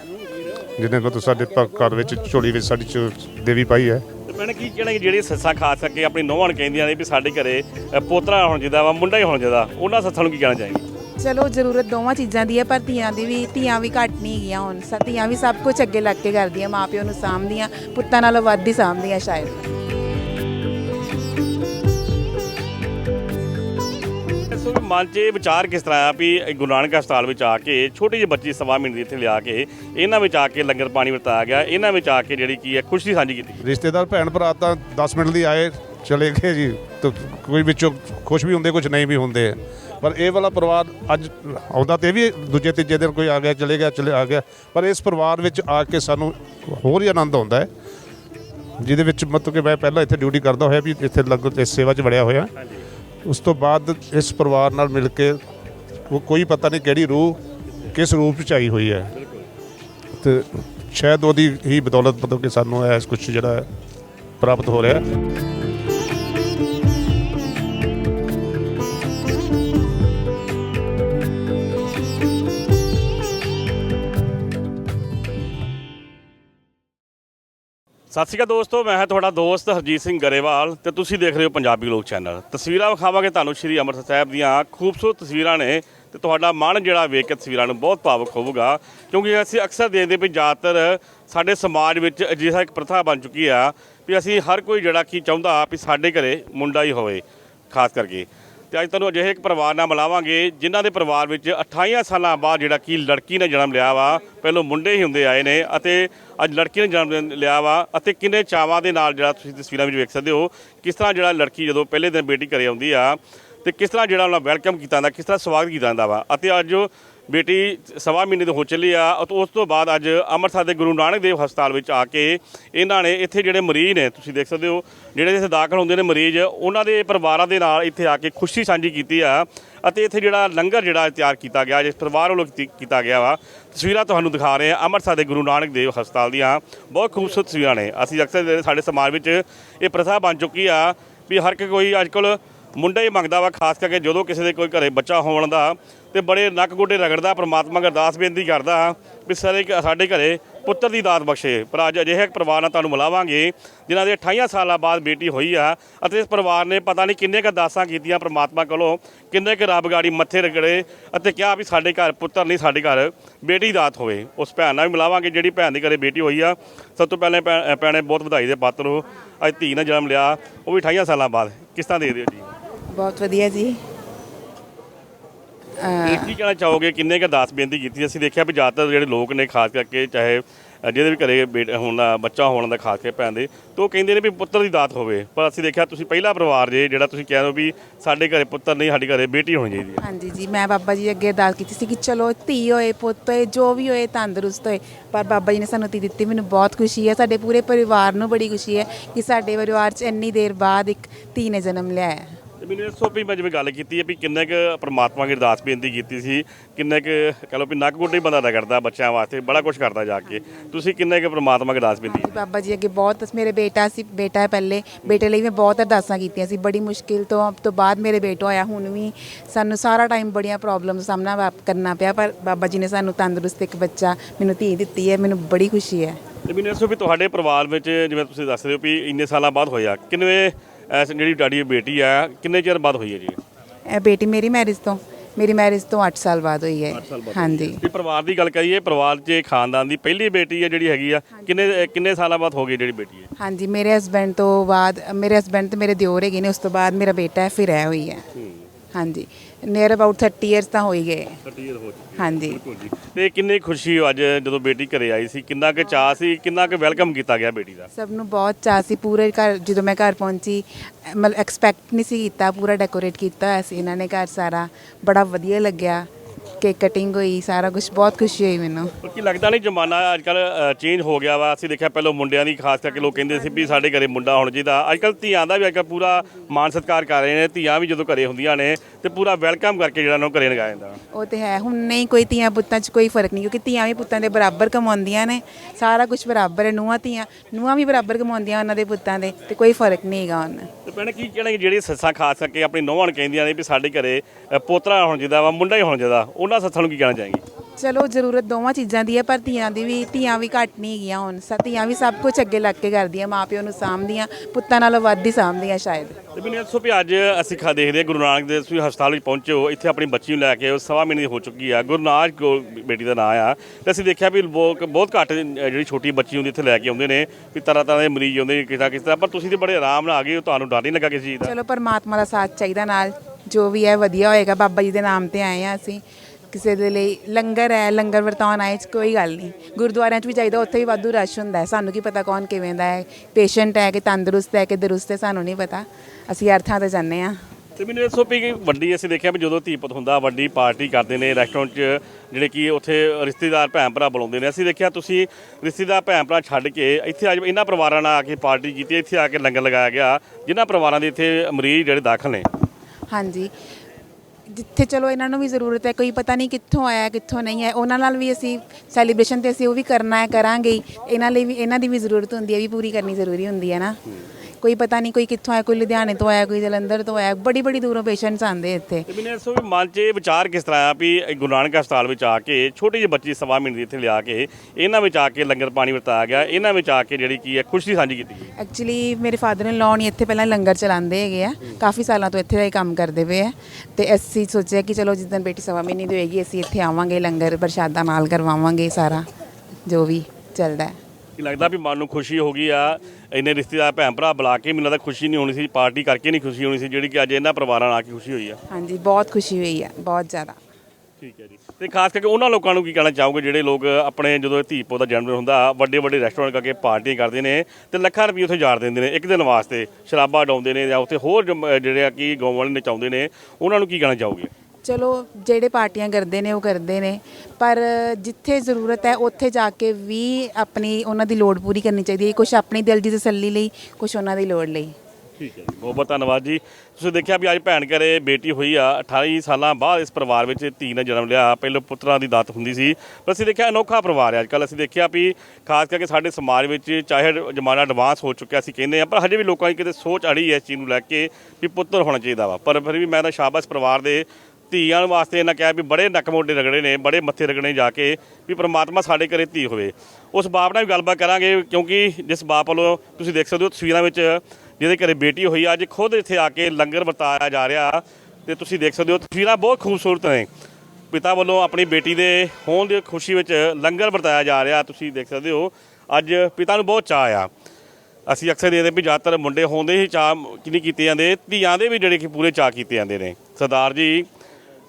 ਜਿਹਨੇ ਮਤਲਬ ਸਾਡੇ ਘਰ ਵਿੱਚ ਝੋਲੀ ਵਿੱਚ ਸਾਡੀ ਚ ਦੇਵੀ ਪਾਈ ਹੈ। ਤੇ ਕੀ ਕਹਿਣਾ ਜਿਹੜੀ ਸੱਸਾਂ ਖਾ ਸਕੇ, ਆਪਣੀ ਨੌਵਾਂ ਨੂੰ ਕਹਿੰਦੀਆਂ ਨੇ ਵੀ ਸਾਡੇ ਘਰੇ ਪੋਤਰਾ ਹੋਣ ਜਿਹਦਾ ਵਾ, ਮੁੰਡਾ ਹੀ ਹੋਣਾ ਚਾਹੀਦਾ ਉਹਨਾਂ ਸੱਸਾਂ ਨੂੰ ਕੀ ਕਹਿਣਾ ਚਾਹੀਦਾ ਚਲੋ, ਜ਼ਰੂਰਤ ਦੋਵਾਂ ਚੀਜ਼ਾਂ ਦੀ ਹੈ, ਪਰ ਧੀਆਂ ਦੀ ਵੀ, ਧੀਆਂ ਵੀ ਘੱਟ ਨਹੀਂ ਹੈਗੀਆਂ ਹੁਣ। ਸ, ਧੀਆਂ ਵੀ ਸਭ ਕੁਝ ਅੱਗੇ ਲੱਗ ਕੇ ਕਰਦੀਆਂ, ਮਾਪਿਓ ਨੂੰ ਸਾਂਭਦੀਆਂ, ਪੁੱਤਾਂ ਨਾਲੋਂ ਵੱਧ ਹੀ ਸਾਂਭਦੀਆਂ ਸ਼ਾਇਦ। ਸੋ ਵੀ ਮਨ 'ਚ ਇਹ ਵਿਚਾਰ ਕਿਸ ਤਰ੍ਹਾਂ ਆ ਵੀ ਇਹ ਗੁਰੂ ਨਾਨਕ ਹਸਪਤਾਲ ਵਿੱਚ ਆ ਕੇ ਛੋਟੀ ਜਿਹੀ ਬੱਚੀ ਸਵਾ ਮਹੀਨੇ ਦੀ ਇੱਥੇ ਲਿਆ ਕੇ ਇਹਨਾਂ ਵਿੱਚ ਆ ਕੇ ਲੰਗਰ ਪਾਣੀ ਵਰਤਾਇਆ ਗਿਆ ਇਹਨਾਂ ਵਿੱਚ ਆ ਕੇ ਜਿਹੜੀ ਕੀ ਹੈ ਖੁਸ਼ੀ ਸਾਂਝੀ ਕੀਤੀ ਰਿਸ਼ਤੇਦਾਰ ਭੈਣ ਭਰਾ ਤਾਂ 10 ਮਿੰਟ ਲਈ ਆਏ ਚਲੇ ਗਏ ਜੀ। ਤੇ ਕੋਈ ਵਿੱਚੋਂ ਖੁਸ਼ ਵੀ ਹੁੰਦੇ ਕੁਝ ਨਹੀਂ ਵੀ ਹੁੰਦੇ। ਪਰ ਇਹ ਵਾਲਾ ਪਰਿਵਾਰ ਅੱਜ ਆਉਂਦਾ ਤੇ ਇਹ ਵੀ ਦੂਜੇ ਤੀਜੇ ਦਿਨ ਕੋਈ ਆ ਗਿਆ ਚਲੇ ਗਿਆ ਚਲੇ ਆ ਗਿਆ। ਪਰ ਇਸ ਪਰਿਵਾਰ ਵਿੱਚ ਆ ਕੇ ਸਾਨੂੰ ਹੋਰ ਹੀ ਆਨੰਦ ਆਉਂਦਾ ਹੈ। ਜਿਹਦੇ ਵਿੱਚ ਮਤਲਬ ਕਿ ਮੈਂ ਪਹਿਲਾਂ ਇੱਥੇ ਡਿਊਟੀ ਕਰਦਾ ਹੋਇਆ ਵੀ ਇੱਥੇ ਲੰਗਰ ਇਸ ਸੇਵਾ 'ਚ ਵੜਿਆ ਹੋਇਆ। ਉਸ ਤੋਂ ਬਾਅਦ ਇਸ ਪਰਿਵਾਰ ਨਾਲ ਮਿਲ ਕੇ ਉਹ ਕੋਈ ਪਤਾ ਨਹੀਂ ਕਿਹੜੀ ਰੂਹ, ਕਿਸ ਰੂਪ 'ਚ ਆਈ ਹੋਈ ਹੈ। ਤੇ ਸ਼ਾਇਦ ਉਹਦੀ ਹੀ ਬਦੌਲਤ ਮਤਲਬ ਕਿ ਸਾਨੂੰ ਇਹ ਕੁਝ ਜਿਹੜਾ ਪ੍ਰਾਪਤ ਹੋ ਰਿਹਾ ਹੈ। ਸਤਿ ਸ਼੍ਰੀ ਅਕਾਲ ਦੋਸਤੋ, ਮੈਂ ਹਾਂ ਤੁਹਾਡਾ ਦੋਸਤ ਹਰਜੀਤ ਸਿੰਘ ਗਰੇਵਾਲ ਤੇ ਤੁਸੀਂ ਦੇਖ ਰਹੇ ਹੋ ਪੰਜਾਬੀ ਲੋਕ ਚੈਨਲ। ਤਸਵੀਰਾਂ ਵਿਖਾਵਾਂਗੇ ਤੁਹਾਨੂੰ ਸ਼੍ਰੀ ਅੰਮ੍ਰਿਤਸਰ ਸਾਹਿਬ ਦੀਆਂ ਖੂਬਸੂਰਤ ਤਸਵੀਰਾਂ ਨੇ ਤੇ ਤੁਹਾਡਾ ਮਨ ਜਿਹੜਾ ਵੇਖ ਕੇ ਤਸਵੀਰਾਂ ਨੂੰ ਬਹੁਤ ਭਾਵੁਕ ਹੋਊਗਾ, ਕਿਉਂਕਿ ਅਸੀਂ ਅਕਸਰ ਦੇਖਦੇ ਵੀ ਜ਼ਿਆਦਾਤਰ ਸਾਡੇ ਸਮਾਜ ਵਿੱਚ ਅਜਿਹਾ ਇੱਕ ਪ੍ਰਥਾ ਬਣ ਚੁੱਕੀ ਆ ਵੀ ਅਸੀਂ ਹਰ ਕੋਈ ਜਿਹੜਾ ਕੀ ਚਾਹੁੰਦਾ ਵੀ ਸਾਡੇ ਘਰੇ ਮੁੰਡਾ ਹੀ ਹੋਵੇ, ਖਾਸ ਕਰਕੇ। ਤੇ ਅੱਜ ਤੁਹਾਨੂੰ ਅਜਿਹੇ ਇੱਕ ਪਰਿਵਾਰ ਨਾਲ ਮਿਲਾਵਾਂਗੇ, ਜਿਨ੍ਹਾਂ ਦੇ ਪਰਿਵਾਰ ਵਿੱਚ 28 ਸਾਲਾਂ ਬਾਅਦ ਜਿਹੜਾ ਕਿ ਲੜਕੀ ਨੇ ਜਨਮ ਲਿਆ ਵਾ, ਪਹਿਲੋਂ ਮੁੰਡੇ ਹੀ ਹੁੰਦੇ ਆਏ ਨੇ ਅਤੇ ਅੱਜ ਲੜਕੀ ਨੇ ਜਨਮ ਲਿਆ ਵਾ ਅਤੇ ਕਿੰਨੇ ਚਾਵਾਂ ਦੇ ਨਾਲ ਜਿਹੜਾ ਤੁਸੀਂ ਤਸਵੀਰਾਂ ਵਿੱਚ ਵੇਖ ਸਕਦੇ ਹੋ, ਕਿਸ ਤਰ੍ਹਾਂ ਜਿਹੜਾ ਲੜਕੀ ਜਦੋਂ ਪਹਿਲੇ ਦਿਨ ਬੇਟੀ ਘਰੇ ਆਉਂਦੀ ਆ, ਤੇ ਕਿਸ ਤਰ੍ਹਾਂ ਜਿਹੜਾ ਉਹਨਾਂ ਵੈਲਕਮ ਕੀਤਾ ਜਾਂਦਾ, ਕਿਸ ਤਰ੍ਹਾਂ ਸਵਾਗਤ ਕੀਤਾ ਜਾਂਦਾ ਵਾ ਅਤੇ ਅੱਜ ਬੇਟੀ ਸਵਾ ਮਹੀਨੇ ਦੀ ਹੋ ਚੱਲੀ ਆ ਅਤੇ ਉਸ ਤੋਂ ਬਾਅਦ ਅੱਜ ਅੰਮ੍ਰਿਤਸਰ ਦੇ ਗੁਰੂ ਨਾਨਕ ਦੇਵ ਹਸਪਤਾਲ ਵਿੱਚ ਆ ਕੇ ਇਹਨਾਂ ਨੇ ਇੱਥੇ ਜਿਹੜੇ ਮਰੀਜ਼ ਨੇ, ਤੁਸੀਂ ਦੇਖ ਸਕਦੇ ਹੋ, ਜਿਹੜੇ ਇੱਥੇ ਦਾਖਲ ਹੁੰਦੇ ਨੇ ਮਰੀਜ਼, ਉਹਨਾਂ ਦੇ ਪਰਿਵਾਰਾਂ ਦੇ ਨਾਲ ਇੱਥੇ ਆ ਕੇ ਖੁਸ਼ੀ ਸਾਂਝੀ ਕੀਤੀ ਆ ਅਤੇ ਇੱਥੇ ਜਿਹੜਾ ਲੰਗਰ ਜਿਹੜਾ ਤਿਆਰ ਕੀਤਾ ਗਿਆ, ਜਿਸ ਪਰਿਵਾਰ ਵੱਲੋਂ ਕੀਤੀ- ਕੀਤਾ ਗਿਆ ਵਾ, ਤਸਵੀਰਾਂ ਤੁਹਾਨੂੰ ਦਿਖਾ ਰਹੇ ਹਾਂ ਅੰਮ੍ਰਿਤਸਰ ਦੇ ਗੁਰੂ ਨਾਨਕ ਦੇਵ ਹਸਪਤਾਲ ਦੀਆਂ। ਬਹੁਤ ਖੂਬਸੂਰਤ ਤਸਵੀਰਾਂ ਨੇ। ਅਸੀਂ ਅਕਸਰ ਸਾਡੇ ਸਮਾਜ ਵਿੱਚ ਇਹ ਪ੍ਰਥਾ ਬਣ ਚੁੱਕੀ ਆ ਵੀ ਹਰ ਇੱਕ ਕੋਈ ਅੱਜਕੱਲ ਮੁੰਡਾ ਹੀ ਮੰਗਦਾ ਵਾ, ਖਾਸ ਕਰਕੇ ਜਦੋਂ ਕਿਸੇ ਦੇ ਕੋਈ ਘਰੇ ਬੱਚਾ ਹੋਣ ਦਾ ਤੇ ਬੜੇ ਨੱਕ ਗੋਡੇ ਰਗੜਦਾ, ਪ੍ਰਮਾਤਮਾ ਅਗੇ ਅਰਦਾਸ ਬੇਨਤੀ ਕਰਦਾ ਵੀ ਸਾਰੇ ਸਾਡੇ ਘਰੇ ਪੁੱਤਰ ਦੀ ਦਾਤ ਬਖਸ਼ੇ। ਪਰ ਅੱਜ ਅਜਿਹੇ ਇੱਕ ਪਰਿਵਾਰ ਨਾਲ ਤੁਹਾਨੂੰ ਮਿਲਾਵਾਂਗੇ, ਜਿਨ੍ਹਾਂ ਦੇ 28 ਸਾਲਾਂ ਬਾਅਦ ਬੇਟੀ ਹੋਈ ਆ ਅਤੇ ਇਸ ਪਰਿਵਾਰ ਨੇ ਪਤਾ ਨਹੀਂ ਕਿੰਨੇ ਕ ਅਰਦਾਸਾਂ ਕੀਤੀਆਂ, ਪ੍ਰਮਾਤਮਾ ਕੋਲੋਂ ਕਿੰਨੇ ਕ ਰੱਬ ਗਾੜੀ ਮੱਥੇ ਰਗੜੇ ਅਤੇ ਕਿਹਾ ਵੀ ਸਾਡੇ ਘਰ ਪੁੱਤਰ ਨਹੀਂ, ਸਾਡੇ ਘਰ ਬੇਟੀ ਦੀ ਦਾਤ ਹੋਵੇ। ਉਸ ਭੈਣ ਨਾਲ ਵੀ ਮਿਲਾਵਾਂਗੇ, ਜਿਹੜੀ ਭੈਣ ਦੇ ਘਰੇ ਬੇਟੀ ਹੋਈ ਆ। ਸਭ ਤੋਂ ਪਹਿਲੇ ਭੈ- ਭੈਣੇ ਬਹੁਤ ਵਧਾਈ ਦੇ ਪਾਤਰ ਹੋ। ਅੱਜ ਧੀ ਨੇ ਜਨਮ ਲਿਆ, ਉਹ ਵੀ 28 ਸਾਲਾਂ ਬਾਅਦ। ਕਿਸ ਤਰ੍ਹਾਂ ਦੇਖਦੇ ਹੋ ਜੀ? ਬਹੁਤ ਵਧੀਆ ਜੀ। ਕੀ ਕਹਿਣਾ ਚਾਹੋਗੇ? ਕਿੰਨੇ ਕ ਅਰਦਾਸ ਬੇਨਤੀ ਕੀਤੀ ਅਸੀਂ ਦੇਖਿਆ ਵੀ ਜ਼ਿਆਦਾਤਰ ਜਿਹੜੇ ਲੋਕ ਨੇ ਖਾਸ ਕਰਕੇ ਚਾਹੇ ਜਿਹਦੇ ਵੀ ਘਰੇ ਬੇਟਾ ਹੋਣ ਦਾ ਬੱਚਾ ਹੋਣ ਦਾ ਖਾਸ ਕੇ ਭੈਣ ਦੇ ਤੇ ਉਹ ਕਹਿੰਦੇ ਨੇ ਵੀ ਪੁੱਤਰ ਦੀ ਦਾਤ ਹੋਵੇ। ਪਰ ਅਸੀਂ ਦੇਖਿਆ ਤੁਸੀਂ ਪਹਿਲਾ ਪਰਿਵਾਰ ਜੇ ਜਿਹੜਾ ਤੁਸੀਂ ਕਹਿ ਰਹੇ ਹੋ ਵੀ ਸਾਡੇ ਘਰੇ ਪੁੱਤਰ ਨਹੀਂ ਸਾਡੇ ਘਰੇ ਬੇਟੀ ਹੋਣੀ ਚਾਹੀਦੀ ਹੈ। ਹਾਂਜੀ ਜੀ ਮੈਂ ਬਾਬਾ ਜੀ ਅੱਗੇ ਅਰਦਾਸ ਕੀਤੀ ਸੀ ਕਿ ਚਲੋ ਧੀ ਹੋਏ ਪੁੱਤ ਹੋਏ ਜੋ ਵੀ ਹੋਏ ਤੰਦਰੁਸਤ ਹੋਏ। ਪਰ ਬਾਬਾ ਜੀ ਨੇ ਸਾਨੂੰ ਧੀ ਦਿੱਤੀ ਮੈਨੂੰ ਬਹੁਤ ਖੁਸ਼ੀ ਹੈ। ਸਾਡੇ ਪੂਰੇ ਪਰਿਵਾਰ ਨੂੰ ਬੜੀ ਖੁਸ਼ੀ ਹੈ ਕਿ ਸਾਡੇ ਪਰਿਵਾਰ 'ਚ ਇੰਨੀ ਦੇਰ ਬਾਅਦ ਇੱਕ ਧੀ ਨੇ ਜਨਮ ਲਿਆ ਹੈ। ਤੇ ਮੈਨੂੰ ਦੱਸੋ ਵੀ ਮੈਂ ਜਿਵੇਂ ਗੱਲ ਕੀਤੀ ਹੈ ਵੀ ਕਿੰਨੇ ਕੁ ਪ੍ਰਮਾਤਮਾ ਦੀ ਅਰਦਾਸ ਬੇਨਤੀ ਕੀਤੀ ਸੀ ਕਿੰਨੇ ਕੁ ਕਹ ਲਓ ਵੀ ਨੱਕ ਗੋਡੇ ਬੰਦਾ ਦਾ ਕਰਦਾ ਬੱਚਿਆਂ ਵਾਸਤੇ ਬੜਾ ਕੁਝ ਕਰਦਾ ਜਾ ਕੇ। ਤੁਸੀਂ ਕਿੰਨੇ ਕੁ ਪ੍ਰਮਾਤਮਾ ਦੀ ਅਰਦਾਸ ਬੇਨਤੀ ਬਾਬਾ ਜੀ ਅੱਗੇ ਬਹੁਤ ਮੇਰੇ ਬੇਟਾ ਸੀ ਬੇਟਾ ਹੈ ਪਹਿਲੇ ਬੇਟੇ ਲਈ ਮੈਂ ਬਹੁਤ ਅਰਦਾਸਾਂ ਕੀਤੀਆਂ ਸੀ। ਬੜੀ ਮੁਸ਼ਕਿਲ ਤੋਂ ਤੋਂ ਬਾਅਦ ਮੇਰੇ ਬੇਟਾ ਹੋਇਆ ਹੁਣ ਵੀ ਸਾਨੂੰ ਸਾਰਾ ਟਾਈਮ ਬੜੀਆਂ ਪ੍ਰੋਬਲਮ ਸਾਹਮਣਾ ਕਰਨਾ ਪਿਆ ਪਰ ਬਾਬਾ ਜੀ ਨੇ ਸਾਨੂੰ ਤੰਦਰੁਸਤ ਇੱਕ ਬੱਚਾ ਮੈਨੂੰ ਧੀ ਦਿੱਤੀ ਹੈ ਮੈਨੂੰ ਬੜੀ ਖੁਸ਼ੀ ਹੈ। ਤੇ ਮੈਨੂੰ ਦੱਸੋ ਵੀ ਤੁਹਾਡੇ ਪਰਿਵਾਰ ਵਿੱਚ ਜਿਵੇਂ ਤੁਸੀਂ ਦੱਸ ਰਹੇ ਹੋ ਵੀ ਇੰਨੇ ਸਾਲਾਂ ਬਾਅਦ ਹੋਇਆ ਕਿੰਨੇ ਐਸ ਜਿਹੜੀ ਤੁਹਾਡੀ ਬੇਟੀ ਆ ਕਿੰਨੇ ਚਿਰ ਬਾਅਦ ਹੋਈ ਹੈ ਜੀ? ਇਹ ਬੇਟੀ ਮੇਰੀ ਮੈਰਿਜ ਤੋਂ ਮੇਰੀ ਮੈਰਿਜ ਤੋਂ 8 ਸਾਲ ਬਾਅਦ ਹੋਈ ਹੈ। ਹਾਂਜੀ। ਵੀ ਪਰਿਵਾਰ ਦੀ ਗੱਲ ਕਰੀਏ ਪਰਿਵਾਰ 'ਚ ਖਾਨਦਾਨ ਦੀ ਪਹਿਲੀ ਬੇਟੀ ਹੈ ਜਿਹੜੀ ਹੈਗੀ ਆ ਕਿੰਨੇ ਕਿੰਨੇ ਸਾਲਾਂ ਬਾਅਦ ਹੋ ਗਈ ਜਿਹੜੀ ਬੇਟੀ ਹੈ? ਹਾਂਜੀ ਮੇਰੇ ਹਸਬੈਂਡ ਤੋਂ ਬਾਅਦ ਮੇਰੇ ਹਸਬੈਂਡ ਤੇ ਮੇਰੇ ਦਿਓਰ ਹੈਗੇ ਨੇ ਉਸ ਤੋਂ ਬਾਅਦ ਮੇਰਾ ਬੇਟਾ ਹੈ ਫਿਰ ਇਹ ਹੋਈ ਹੈ। ਹਾਂਜੀ। ਨੀਅਰ ਅਬਾਊਟ 30 ਇਅਰਸ ਤਾਂ ਹੋ ਹੀ ਗਏ। 30 ਇਅਰ ਹੋ ਚੁੱਕੀ ਹਾਂਜੀ। ਬਿਲਕੁਲ ਜੀ। ਤੇ ਕਿੰਨੀ ਖੁਸ਼ੀ ਅੱਜ ਜਦੋਂ ਬੇਟੀ ਘਰੇ ਆਈ ਸੀ? ਕਿੰਨਾ ਕੁ ਚਾਅ ਸੀ? ਕਿੰਨਾ ਕੁ ਵੈਲਕਮ ਕੀਤਾ ਗਿਆ ਬੇਟੀ ਦਾ? ਸਭ ਨੂੰ ਬਹੁਤ ਚਾਅ ਸੀ। ਪੂਰੇ ਘਰ ਜਦੋਂ ਮੈਂ ਘਰ ਪਹੁੰਚੀ ਮਤਲਬ ਐਕਸਪੈਕਟ ਨਹੀਂ ਸੀ ਕੀਤਾ ਪੂਰਾ ਡੈਕੋਰੇਟ ਕੀਤਾ ਹੋਇਆ ਸੀ ਇਹਨਾਂ ਨੇ ਘਰ ਸਾਰਾ। ਬੜਾ ਵਧੀਆ ਲੱਗਿਆ। ਕੇਕ ਕਟਿੰਗ ਹੋਈ ਸਾਰਾ ਕੁਝ ਬਹੁਤ ਖੁਸ਼ੀ ਹੋਈ ਮੈਨੂੰ। ਕਿਉਂਕਿ ਲੱਗਦਾ ਨਹੀਂ ਜ਼ਮਾਨਾ ਅੱਜ ਕੱਲ ਚੇਂਜ ਹੋ ਗਿਆ ਵਾ? ਅਸੀਂ ਦੇਖਿਆ ਪਹਿਲਾਂ ਮੁੰਡਿਆਂ ਦੀ ਖਾਸ ਕਰਕੇ ਲੋਕ ਕਹਿੰਦੇ ਸੀ ਵੀ ਸਾਡੇ ਘਰੇ ਮੁੰਡਾ ਹੋਣਾ ਚਾਹੀਦਾ ਅੱਜ ਕੱਲ ਧੀਆਂ ਦਾ ਵੀ ਅੱਜ ਕੱਲ੍ਹ ਪੂਰਾ ਮਾਨ ਸਤਿਕਾਰ ਕਰ ਰਹੇ ਨੇ ਧੀਆਂ ਵੀ ਜਦੋਂ ਘਰੇ ਹੁੰਦੀਆਂ ਨੇ ਤੇ ਪੂਰਾ ਵੈਲਕਮ ਕਰਕੇ ਜਿਹੜਾ ਉਹਨਾਂ ਨੂੰ ਘਰੇ ਲਗਾਇਆ ਜਾਂਦਾ ਉਹ ਤੇ ਹੈ ਹੁਣ ਨਹੀਂ ਕੋਈ ਧੀਆਂ ਪੁੱਤਾਂ 'ਚ ਕੋਈ ਫ਼ਰਕ ਨਹੀਂ ਕਿਉਂਕਿ ਧੀਆਂ ਵੀ ਪੁੱਤਾਂ ਦੇ ਬਰਾਬਰ ਕਮਾਉਂਦੀਆਂ ਨੇ। ਸਾਰਾ ਕੁਝ ਬਰਾਬਰ ਹੈ ਨੂੰਹਾਂ ਧੀਆਂ ਨੂੰਹਾਂ ਵੀ ਬਰਾਬਰ ਕਮਾਉਂਦੀਆਂ ਉਹਨਾਂ ਦੇ ਪੁੱਤਾਂ ਦੇ ਤੇ ਕੋਈ ਫ਼ਰਕ ਨਹੀਂ ਹੈਗਾ ਉਹਨਾਂ। ਭੈਣ ਕੀ ਕਹਿਣਾ ਜਿਹੜੀ ਸੱਸਾਂ ਖਾਸ ਕਰਕੇ ਆਪਣੀ ਨੌਵਾਂ ਨੂੰ ਕਹਿੰਦੀਆਂ ਨੇ ਵੀ ਸਾਡੇ ਘਰੇ ਪੋਤਰਾ ਹੋਣ ਜਿਹਦਾ ਵਾ, ਮੁੰਡਾ ਹੀ ਹੋਣਾ ਚਾਹੀਦਾ ਉਹਨਾਂ ਸੱਸਾਂ ਨੂੰ ਕੀ ਕਹਿਣਾ ਚਾਹੀਏ ਚਲੋ ਜ਼ਰੂਰਤ ਦੋਵਾਂ ਚੀਜ਼ਾਂ ਦੀ ਹੈ ਪਰ ਧੀਆਂ ਦੀ ਵੀ ਧੀਆਂ ਵੀ ਘੱਟ ਨਹੀਂ ਹੈਗੀਆਂ ਹੁਣ। ਸ ਧੀਆਂ ਵੀ ਸਭ ਕੁਝ ਅੱਗੇ ਲੱਗ ਕੇ ਕਰਦੀਆਂ ਮਾਪਿਓ ਨੂੰ ਸਾਂਭਦੀਆਂ ਪੁੱਤਾਂ ਨਾਲੋਂ ਵੱਧ ਹੀ ਸਾਂਭਦੀਆਂ ਸ਼ਾਇਦ। ਤੇ ਮੈਨੂੰ ਇਹ ਦੱਸੋ ਵੀ ਅੱਜ ਅਸੀਂ ਖਾ ਦੇਖਦੇ ਹਾਂ ਗੁਰੂ ਨਾਨਕ ਦੇ ਤੁਸੀਂ ਹਸਪਤਾਲ ਵਿੱਚ ਪਹੁੰਚੇ ਹੋ ਇੱਥੇ ਆਪਣੀ ਬੱਚੀ ਨੂੰ ਲੈ ਕੇ ਆਏ ਹੋ ਸਵਾ ਮਹੀਨੇ ਦੀ ਹੋ ਚੁੱਕੀ ਆ। ਗੁਰੂ ਨਾਨਕ ਕੌਰ ਬੇਟੀ ਦਾ ਨਾਮ ਆ। ਤੇ ਅਸੀਂ ਦੇਖਿਆ ਵੀ ਲੋਕ ਬਹੁਤ ਘੱਟ ਜਿਹੜੀ ਛੋਟੀ ਬੱਚੀ ਹੁੰਦੀ ਇੱਥੇ ਲੈ ਕੇ ਆਉਂਦੇ ਨੇ ਵੀ ਤਰ੍ਹਾਂ ਤਰ੍ਹਾਂ ਦੇ ਮਰੀਜ਼ ਆਉਂਦੇ ਨੇ ਕਿਸ ਕਿਸ ਤਰ੍ਹਾਂ। ਪਰ ਤੁਸੀਂ ਤੇ ਬੜੇ ਆਰਾਮ ਨਾਲ ਆ ਗਏ ਹੋ, ਤੁਹਾਨੂੰ ਡਰ ਨਹੀਂ ਲੱਗਾ ਕਿਸੇ ਚੀਜ਼ ਦਾ? ਚਲੋ ਪਰਮਾਤਮਾ ਦਾ ਸਾਥ ਚਾਹੀਦਾ ਨਾਲ। ਜੋ ਵੀ ਹੈ ਵਧੀਆ ਹੋਏਗਾ। ਬਾਬਾ ਜੀ ਦੇ ਨਾਮ ਤੇ ਆਏ ਆ ਅਸੀਂ। ਕਿਸੇ ਦੇ ਲਈ ਲੰਗਰ ਹੈ ਲੰਗਰ ਵਰਤਾਉਣ ਆਏ ਚ ਕੋਈ ਗੱਲ ਨਹੀਂ। ਗੁਰਦੁਆਰਿਆਂ 'ਚ ਵੀ ਜਾਈਦਾ ਉੱਥੇ ਵੀ ਵਾਧੂ ਰਸ਼ ਹੁੰਦਾ ਹੈ। ਸਾਨੂੰ ਕੀ ਪਤਾ ਕੌਣ ਕਿਵੇਂ ਦਾ ਹੈ ਪੇਸ਼ੈਂਟ ਹੈ ਕਿ ਤੰਦਰੁਸਤ ਹੈ ਕਿ ਦਰੁਸਤ ਹੈ ਸਾਨੂੰ ਨਹੀਂ ਪਤਾ। ਅਸੀਂ ਅਰਥਾਂ ਤੇ ਜਾਂਦੇ ਆ ਤੇ ਮੈਨੂੰ ਦੱਸੋ ਵੀ ਵੱਡੀ ਅਸੀਂ ਦੇਖਿਆ ਵੀ ਜਦੋਂ ਧੀ ਪੁੱਤ ਹੁੰਦਾ ਵੱਡੀ ਪਾਰਟੀ ਕਰਦੇ ਨੇ ਰੈਸਟੋਰੈਂਟ 'ਚ ਜਿਹੜੇ ਕਿ ਉੱਥੇ ਰਿਸ਼ਤੇਦਾਰ ਭੈਣ ਭਰਾ ਬੁਲਾਉਂਦੇ ਨੇ। ਅਸੀਂ ਦੇਖਿਆ ਤੁਸੀਂ ਰਿਸ਼ਤੇਦਾਰ ਭੈਣ ਭਰਾ ਛੱਡ ਕੇ ਇੱਥੇ ਅੱਜ ਇਹਨਾਂ ਪਰਿਵਾਰਾਂ ਨਾਲ ਆ ਕੇ ਪਾਰਟੀ ਕੀਤੀ ਇੱਥੇ ਆ ਕੇ ਲੰਗਰ ਲਗਾਇਆ ਗਿਆ ਜਿਨ੍ਹਾਂ ਪਰਿਵਾਰਾਂ ਦੇ ਇੱਥੇ ਮਰੀਜ਼ ਜਿਹੜੇ ਦਾਖਲ ਨੇ। ਹਾਂਜੀ। ਜਿੱਥੇ ਚਲੋ ਇਹਨਾਂ ਨੂੰ ਵੀ ਜ਼ਰੂਰਤ ਹੈ, ਕੋਈ ਪਤਾ ਨਹੀਂ ਕਿੱਥੋਂ ਆਇਆ, ਕਿੱਥੋਂ ਨਹੀਂ ਹੈ ਉਹਨਾਂ ਨਾਲ ਵੀ ਅਸੀਂ ਸੈਲੀਬ੍ਰੇਸ਼ਨ ਤੇ ਅਸੀਂ ਉਹ ਵੀ ਕਰਨਾ ਹੈ, ਕਰਾਂਗੇ ਹੀ। ਇਹਨਾਂ ਲਈ ਵੀ, ਇਹਨਾਂ ਦੀ ਵੀ ਜ਼ਰੂਰਤ ਹੁੰਦੀ ਹੈ ਵੀ ਪੂਰੀ ਕਰਨੀ ਜ਼ਰੂਰੀ ਹੁੰਦੀ ਹੈ ਨਾ ਕੋਈ ਪਤਾ ਨਹੀਂ ਕੋਈ ਕਿੱਥੋਂ ਆਇਆ ਕੋਈ ਲੁਧਿਆਣੇ ਤੋਂ ਆਇਆ ਕੋਈ ਜਲੰਧਰ ਤੋਂ ਆਇਆ। ਬੜੀ ਬੜੀ ਦੂਰੋਂ ਪੇਸ਼ੈਂਟਸ ਆਉਂਦੇ ਇੱਥੇ। ਤੇ ਮੈਨੂੰ ਦੱਸੋ ਵੀ ਮਨ 'ਚ ਇਹ ਵਿਚਾਰ ਕਿਸ ਤਰ੍ਹਾਂ ਆ ਵੀ ਇਹ ਗੁਰੂ ਨਾਨਕ ਹਸਪਤਾਲ ਵਿੱਚ ਆ ਕੇ ਛੋਟੀ ਜਿਹੀ ਬੱਚੀ ਸਵਾ ਮਹੀਨੇ ਦੀ ਇੱਥੇ ਲਿਆ ਕੇ ਇਹਨਾਂ ਵਿੱਚ ਆ ਕੇ ਲੰਗਰ ਪਾਣੀ ਵਰਤਾਇਆ ਗਿਆ ਇਹਨਾਂ ਵਿੱਚ ਆ ਕੇ ਜਿਹੜੀ ਕੀ ਹੈ ਖੁਸ਼ੀ ਸਾਂਝੀ ਕੀਤੀ ਗਈ। ਐਕਚੁਅਲੀ ਮੇਰੇ ਫਾਦਰ ਲਾਅ ਨਹੀਂ ਇੱਥੇ ਪਹਿਲਾਂ ਲੰਗਰ ਚਲਾਉਂਦੇ ਹੈਗੇ ਆ। ਕਾਫੀ ਸਾਲਾਂ ਤੋਂ ਇੱਥੇ ਦਾ ਹੀ ਕੰਮ ਕਰਦੇ ਪਏ ਆ। ਤੇ ਅਸੀਂ ਸੋਚਿਆ ਕਿ ਚਲੋ ਜਿਸ ਦਿਨ ਬੇਟੀ ਸਵਾ ਮਹੀਨੇ ਦੀ ਹੋਏਗੀ ਅਸੀਂ ਇੱਥੇ ਆਵਾਂਗੇ ਲੰਗਰ ਪ੍ਰਸ਼ਾਦਾ ਨਾਲ ਕਰਵਾਵਾਂਗੇ ਸਾਰਾ ਜੋ ਵੀ ਚੱਲਦਾ ਹੈ। ਕੀ ਲੱਗਦਾ ਵੀ ਮਨ ਨੂੰ ਖੁਸ਼ੀ ਹੋ ਗਈ ਆ। ਇੰਨੇ ਰਿਸ਼ਤੇਦਾਰ ਭੈਣ ਭਰਾ ਬੁਲਾ ਕੇ ਮੈਨੂੰ ਲੱਗਦਾ ਖੁਸ਼ੀ ਨਹੀਂ ਹੋਣੀ ਸੀ ਪਾਰਟੀ ਕਰਕੇ ਨਹੀਂ ਖੁਸ਼ੀ ਹੋਣੀ ਸੀ ਜਿਹੜੀ ਕਿ ਅੱਜ ਇਹਨਾਂ ਪਰਿਵਾਰਾਂ ਨਾਲ ਆ ਕੇ ਖੁਸ਼ੀ ਹੋਈ ਆ। ਹਾਂਜੀ ਬਹੁਤ ਖੁਸ਼ੀ ਹੋਈ ਹੈ ਬਹੁਤ ਜ਼ਿਆਦਾ। ਠੀਕ ਹੈ ਜੀ। ਤੇ ਖਾਸ ਕਰਕੇ ਉਹਨਾਂ ਲੋਕਾਂ ਨੂੰ ਕੀ ਕਹਿਣਾ ਚਾਹੋਗੇ ਜਿਹੜੇ ਲੋਕ ਆਪਣੇ ਜਦੋਂ ਧੀ ਪੁੱਤ ਦਾ ਜਨਮ ਹੁੰਦਾ ਵੱਡੇ ਵੱਡੇ ਰੈਸਟੋਰੈਂਟ ਕਰਕੇ ਪਾਰਟੀਆਂ ਕਰਦੇ ਨੇ ਤੇ ਲੱਖਾਂ ਰੁਪਏ ਉੱਥੇ ਜਾੜ ਦਿੰਦੇ ਨੇ ਇੱਕ ਦਿਨ ਵਾਸਤੇ ਸ਼ਰਾਬਾਂ ਡਾਉਂਦੇ ਨੇ ਜਾਂ ਉੱਥੇ ਹੋਰ ਜਿਹੜੇ ਆ ਕੀ ਗਾਉਂ ਵਾਲੇ ਨਚਾਉਂਦੇ ਨੇ ਉਹਨਾਂ ਨੂੰ ਕੀ ਕਹਿਣਾ ਚਾਹੋਗੇ? ਚਲੋ ਜਿਹੜੇ ਪਾਰਟੀਆਂ ਕਰਦੇ ਨੇ, ਉਹ ਕਰਦੇ ਨੇ, ਪਰ ਜਿੱਥੇ ਜ਼ਰੂਰਤ ਹੈ, ਉੱਥੇ ਜਾ ਕੇ ਵੀ ਆਪਣੀ ਉਹਨਾਂ ਦੀ ਲੋੜ ਪੂਰੀ ਕਰਨੀ ਚਾਹੀਦੀ ਹੈ ਕੁਝ ਆਪਣੀ ਦਿਲ ਦੀ ਤਸੱਲੀ ਲਈ ਕੁਝ ਉਹਨਾਂ ਦੀ ਲੋੜ ਲਈ। ਠੀਕ ਹੈ ਜੀ, ਬਹੁਤ ਬਹੁਤ ਧੰਨਵਾਦ ਜੀ। ਤੁਸੀਂ ਦੇਖਿਆ ਵੀ ਅੱਜ ਭੈਣ ਘਰੇ ਬੇਟੀ ਹੋਈ ਆ 28 ਸਾਲਾਂ ਬਾਅਦ ਇਸ ਪਰਿਵਾਰ ਵਿੱਚ ਧੀ ਨੇ ਜਨਮ ਲਿਆ, ਪਹਿਲਾਂ ਪੁੱਤਰਾਂ ਦੀ ਦਾਤ ਹੁੰਦੀ ਸੀ, ਪਰ ਅਸੀਂ ਦੇਖਿਆ ਅਨੋਖਾ ਪਰਿਵਾਰ ਹੈ ਅੱਜ ਕੱਲ ਅਸੀਂ ਦੇਖਿਆ ਵੀ ਖਾਸ ਕਰਕੇ ਸਾਡੇ ਸਮਾਜ ਵਿੱਚ ਚਾਹੇ ਜ਼ਮਾਨਾ ਐਡਵਾਂਸ ਹੋ ਚੁੱਕਿਆ ਅਸੀਂ ਕਹਿੰਦੇ ਆ ਪਰ ਹਜੇ ਵੀ ਲੋਕਾਂ ਦੀ ਕਿਤੇ ਸੋਚ ਅੜੀ ਹੈ ਇਸ ਚੀਜ਼ ਨੂੰ ਲੈ ਕੇ ਵੀ ਪੁੱਤਰ ਹੋਣਾ ਚਾਹੀਦਾ ਵਾ। ਪਰ ਫਿਰ ਵੀ ਮੈਂ ਤਾਂ ਸ਼ਾਬਾਸ਼ ਪਰਿਵਾਰ ਦੇ ਧੀਆਂ ਵਾਸਤੇ ਇਹਨਾਂ ਕਿਹਾ ਵੀ ਬੜੇ ਨੱਕ ਮੋਢੇ ਰਗੜੇ ਨੇ, ਬੜੇ ਮੱਥੇ ਰਗੜੇ ਜਾ ਕੇ ਵੀ ਪ੍ਰਮਾਤਮਾ ਸਾਡੇ ਘਰੇ ਧੀ ਹੋਵੇ। ਉਸ ਬਾਪ ਨਾਲ ਵੀ ਗੱਲਬਾਤ ਕਰਾਂਗੇ ਕਿਉਂਕਿ ਜਿਸ ਬਾਪ ਵੱਲੋਂ ਤੁਸੀਂ ਦੇਖ ਸਕਦੇ ਹੋ ਤਸਵੀਰਾਂ ਵਿੱਚ ਜਿਹਦੇ ਘਰੇ ਬੇਟੀ ਹੋਈ ਅੱਜ ਖੁਦ ਇੱਥੇ ਆ ਕੇ ਲੰਗਰ ਵਰਤਾਇਆ ਜਾ ਰਿਹਾ ਤੇ ਤੁਸੀਂ ਦੇਖ ਸਕਦੇ ਹੋ ਤਸਵੀਰਾਂ ਬਹੁਤ ਖੂਬਸੂਰਤ ਨੇ। ਪਿਤਾ ਵੱਲੋਂ ਆਪਣੀ ਬੇਟੀ ਦੇ ਹੋਣ ਦੀ ਖੁਸ਼ੀ ਵਿੱਚ ਲੰਗਰ ਵਰਤਾਇਆ ਜਾ ਰਿਹਾ, ਤੁਸੀਂ ਦੇਖ ਸਕਦੇ ਹੋ, ਅੱਜ ਪਿਤਾ ਨੂੰ ਬਹੁਤ ਚਾਅ ਆ। ਅਸੀਂ ਅਕਸਰ ਦੇਖਦੇ ਵੀ ਜ਼ਿਆਦਾਤਰ ਮੁੰਡੇ ਹੋਂਦੇ ਹੀ ਚਾਅ ਕਿੰਨੀ ਕੀਤੇ ਜਾਂਦੇ, ਧੀਆਂ ਦੇ ਵੀ ਜਿਹੜੇ ਕਿ ਪੂਰੇ ਚਾਅ ਕੀਤੇ ਜਾਂਦੇ ਨੇ। ਸਰਦਾਰ ਜੀ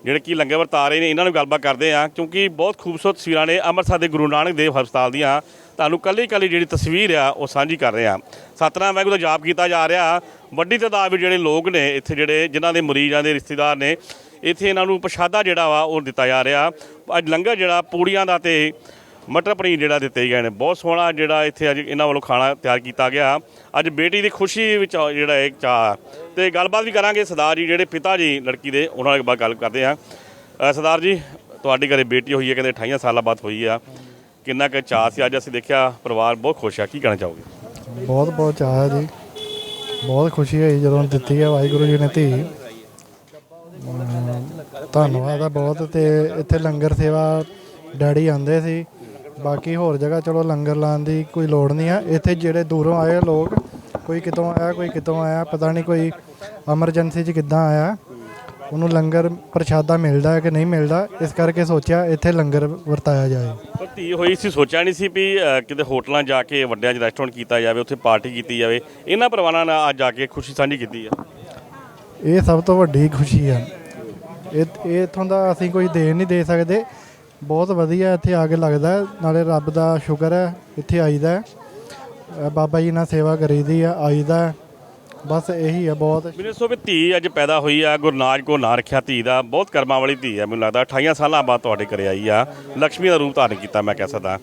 ਜਿਹੜੇ ਕਿ ਲੰਗਰ ਵਰਤਾ ਰਹੇ ਨੇ, ਇਹਨਾਂ ਨੂੰ ਗੱਲਬਾਤ ਕਰਦੇ ਆ ਕਿਉਂਕਿ ਬਹੁਤ ਖੂਬਸੂਰਤ ਤਸਵੀਰਾਂ ਨੇ ਅੰਮ੍ਰਿਤਸਰ ਦੇ ਗੁਰੂ ਨਾਨਕ ਦੇਵ ਹਸਪਤਾਲ ਦੀਆਂ। ਤੁਹਾਨੂੰ ਕੱਲੀ ਕੱਲੀ ਜਿਹੜੀ ਤਸਵੀਰ ਆ, ਉਹ ਸਾਂਝੀ ਕਰ ਰਹੇ ਆ ਸਤਨਾਮ ਵਾਹਿਗੁਰੂ ਦਾ ਜਾਪ ਕੀਤਾ ਜਾ ਰਿਹਾ। ਵੱਡੀ ਤਾਦਾਦ ਵਿੱਚ ਜਿਹੜੇ ਲੋਕ ਨੇ, ਇੱਥੇ ਜਿਹੜੇ ਜਿਨ੍ਹਾਂ ਦੇ ਮਰੀਜ਼ਾਂ ਦੇ ਰਿਸ਼ਤੇਦਾਰ ਨੇ, ਇੱਥੇ ਇਹਨਾਂ ਨੂੰ ਪ੍ਰਸ਼ਾਦਾ ਜਿਹੜਾ ਵਾ, ਉਹ ਦਿੱਤਾ ਜਾ ਰਿਹਾ। ਅੱਜ ਲੰਗਰ ਜਿਹੜਾ ਪੂੜੀਆਂ ਦਾ ਤੇ ਮਟਰ ਪਨੀਰ ਜਿਹੜਾ ਦਿੱਤੇ ਗਏ ਨੇ। ਬਹੁਤ ਸੋਹਣਾ ਜਿਹੜਾ ਇੱਥੇ ਅੱਜ ਇਹਨਾਂ ਵੱਲੋਂ ਖਾਣਾ ਤਿਆਰ ਕੀਤਾ ਗਿਆ। ਅੱਜ ਬੇਟੀ ਦੀ ਖੁਸ਼ੀ ਵਿੱਚ ਜਿਹੜਾ ਇੱਕ ਚਾ ਤੇ ਗੱਲਬਾਤ ਵੀ ਕਰਾਂਗੇ ਸਰਦਾਰ ਜੀ ਜਿਹੜੇ ਪਿਤਾ ਜੀ, ਲੜਕੀ ਦੇ, ਉਹਨਾਂ ਨਾਲ ਬਾਅਦ ਗੱਲ ਕਰਦੇ ਆ ਸਰਦਾਰ ਜੀ, ਤੁਹਾਡੀ ਘਰੇ ਬੇਟੀ ਹੋਈ ਹੈ, ਕਹਿੰਦੇ 28 ਸਾਲਾਂ ਬਾਅਦ ਹੋਈ ਆ। ਕਿੰਨਾ ਕੁ ਚਾਅ ਸੀ? ਅੱਜ ਅਸੀਂ ਦੇਖਿਆ ਪਰਿਵਾਰ ਬਹੁਤ ਖੁਸ਼ ਆ। ਕੀ ਕਹਿਣਾ ਚਾਹੋਗੇ? ਬਹੁਤ ਬਹੁਤ ਚਾਅ ਹੈ ਜੀ। ਬਹੁਤ ਖੁਸ਼ੀ ਹੋਈ ਜਦੋਂ ਦਿੱਤੀ ਹੈ ਵਾਹਿਗੁਰੂ ਜੀ ਨੇ ਧੀ। ਧੰਨਵਾਦ ਆ ਬਹੁਤ। ਤੇ ਇੱਥੇ ਲੰਗਰ ਸੇਵਾ ਡੈਡੀ ਆਂਦੇ ਸੀ। ਬਾਕੀ ਹੋਰ ਜਗ੍ਹਾ ਚਲੋ ਲੰਗਰ ਲਾਉਣ ਦੀ ਕੋਈ ਲੋੜ ਨਹੀਂ ਆ। ਇੱਥੇ ਜਿਹੜੇ ਦੂਰੋਂ ਆਏ ਆ ਲੋਕ ਕੋਈ ਕਿਤੋਂ ਆਇਆ ਕੋਈ ਕਿਤੋਂ ਆਇਆ ਪਤਾ ਨਹੀਂ ਕੋਈ ਐਮਰਜੈਂਸੀ 'ਚ ਕਿੱਦਾਂ ਆਇਆ ਉਹਨੂੰ ਲੰਗਰ ਪ੍ਰਸ਼ਾਦਾ ਮਿਲਦਾ ਹੈ ਕਿ ਨਹੀਂ ਮਿਲਦਾ ਇਸ ਕਰਕੇ ਸੋਚਿਆ ਇੱਥੇ ਲੰਗਰ ਵਰਤਾਇਆ ਜਾਏ। ਪਰ ਧੀ ਹੋਈ ਸੀ ਸੋਚਿਆ ਨਹੀਂ ਸੀ ਵੀ ਅ, ਕਿਤੇ ਹੋਟਲਾਂ ਜਾ ਕੇ ਵੱਡਿਆਂ 'ਚ ਰੈਸਟੋਰੈਂਟ ਕੀਤਾ ਜਾਵੇ ਉੱਥੇ ਪਾਰਟੀ ਕੀਤੀ ਜਾਵੇ। ਇਹਨਾਂ ਪਰਿਵਾਰਾਂ ਨਾਲ ਅੱਜ ਜਾ ਕੇ ਖੁਸ਼ੀ ਸਾਂਝੀ ਕੀਤੀ ਆ। ਇਹ ਸਭ ਤੋਂ ਵੱਡੀ ਖੁਸ਼ੀ ਹੈ ਇਹ ਇਹ ਇਥੋਂ ਦਾ ਅਸੀਂ ਕੋਈ ਦੇ ਨਹੀਂ ਦੇ ਸਕਦੇ। ਬਹੁਤ ਵਧੀਆ ਇੱਥੇ ਆ ਕੇ ਲੱਗਦਾ ਹੈ। ਨਾਲੇ ਰੱਬ ਦਾ ਸ਼ੁਕਰ ਹੈ ਇੱਥੇ ਆਈਦਾ ਹੈ। ਅ, ਬਾਬਾ ਜੀ ਨਾਲ ਸੇਵਾ ਕਰੀਦੀ ਆ ਆਈਦਾ ਹੈ। ਬਸ ਇਹੀ ਹੈ ਬਹੁਤ ਮੈਨੂੰ ਸੋ ਵੀ ਧੀ ਅੱਜ ਪੈਦਾ ਹੋਈ ਆ ਗੁਰਨਾਜ ਕੋ ਨਾਂ ਰੱਖਿਆ ਧੀ ਦਾ ਬਹੁਤ ਕਰਮਾਂ ਵਾਲੀ ਧੀ ਆ ਮੈਨੂੰ ਲੱਗਦਾ 28 ਸਾਲਾਂ ਬਾਅਦ ਤੁਹਾਡੇ ਘਰੇ ਆਈ ਆ ਲక్ష్ਮੀ ਦਾ ਰੂਪ ਧਾਰਨ ਕੀਤਾ ਮੈਂ ਕਹਿ ਸਕਦਾ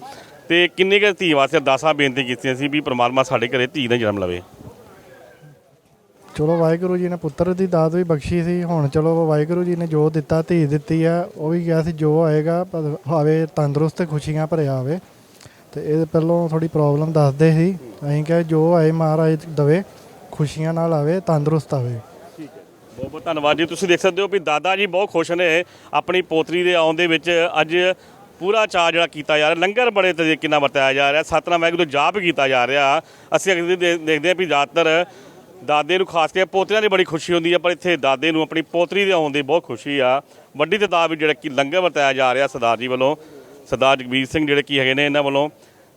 ਤੇ ਕਿੰਨੇ ਕੁ ਧੀ ਵਾਸਤੇ ਅਰਦਾਸਾਂ ਬੇਨਤੀ ਕੀਤੀਆਂ ਸੀ ਵੀ ਪ੍ਰਮਾਤਮਾ ਸਾਡੇ ਘਰੇ ਧੀ ਦਾ ਜਨਮ ਲਵੇ ਚਲੋ ਵਾਹਿਗੁਰੂ ਜੀ ਨੇ ਪੁੱਤਰ ਦੀ ਦਾਤ ਵੀ ਬਖਸ਼ੀ ਸੀ। ਹੁਣ ਚਲੋ ਵਾਹਿਗੁਰੂ ਜੀ ਨੇ ਜੋ ਦਿੱਤਾ, ਧੀ ਦਿੱਤੀ ਆ, ਉਹ ਵੀ ਕਿਹਾ ਸੀ ਜੋ ਆਏਗਾ, ਪਰ ਆਵੇ ਤੰਦਰੁਸਤ, ਖੁਸ਼ੀਆਂ ਭਰਿਆ ਆਵੇ। ਤੇ ਇਹ ਪਹਿਲੋਂ ਥੋੜੀ ਪ੍ਰੋਬਲਮ ਦੱਸਦੇ ਸੀ। ਅਸੀਂ ਕਿਹਾ ਜੋ ਆਏ ਮਹਾਰਾਜ ਦਵੇ, ਖੁਸ਼ੀਆਂ ਨਾਲ ਆਵੇ, ਤੰਦਰੁਸਤ ਆਵੇ। ਬਹੁਤ ਬਹੁਤ ਧੰਨਵਾਦ ਜੀ। ਤੁਸੀਂ ਦੇਖ ਸਕਦੇ ਹੋ ਵੀ ਦਾਦਾ ਜੀ ਬਹੁਤ ਖੁਸ਼ ਨੇ ਆਪਣੀ ਪੋਤਰੀ ਦੇ ਆਉਣ ਦੇ ਵਿੱਚ। ਅੱਜ ਪੂਰਾ ਚਾਅ ਜਿਹੜਾ ਕੀਤਾ ਜਾ ਰਿਹਾ, ਲੰਗਰ ਬੜੇ ਤਰੀਕੇ ਨਾਲ ਵਰਤਾਇਆ ਜਾ ਰਿਹਾ। ਸਤਨਾਮ ਵਾਹਿਗੁਰੂ ਦਾ ਜਾਪ ਕੀਤਾ ਜਾ ਰਿਹਾ। ਅਸੀਂ ਅਗਲੇ ਦੇ- ਦੇਖਦੇ ਹਾਂ ਵੀ ਜ਼ਿਆਦਾਤਰ ਦਾਦੇ ਨੂੰ ਖਾਸ ਕਰਕੇ ਪੋਤਰਿਆਂ ਦੀ ਬੜੀ ਖੁਸ਼ੀ ਹੁੰਦੀ ਹੈ ਪਰ ਇੱਥੇ ਦਾਦੇ ਨੂੰ ਆਪਣੀ ਪੋਤਰੀ ਦੇ ਆਉਣ ਦੀ ਬਹੁਤ ਖੁਸ਼ੀ ਆ। ਵੱਡੀ ਤਾਦਾਦ ਵਿੱਚ ਜਿਹੜਾ ਕਿ ਲੰਗਰ ਵਰਤਾਇਆ ਜਾ ਰਿਹਾ ਸਰਦਾਰ ਜੀ ਵੱਲੋਂ ਸਰਦਾਰ ਜਗਬੀਰ ਸਿੰਘ ਜਿਹੜੇ ਕੀ ਹੈਗੇ ਨੇ ਇਹਨਾਂ ਵੱਲੋਂ।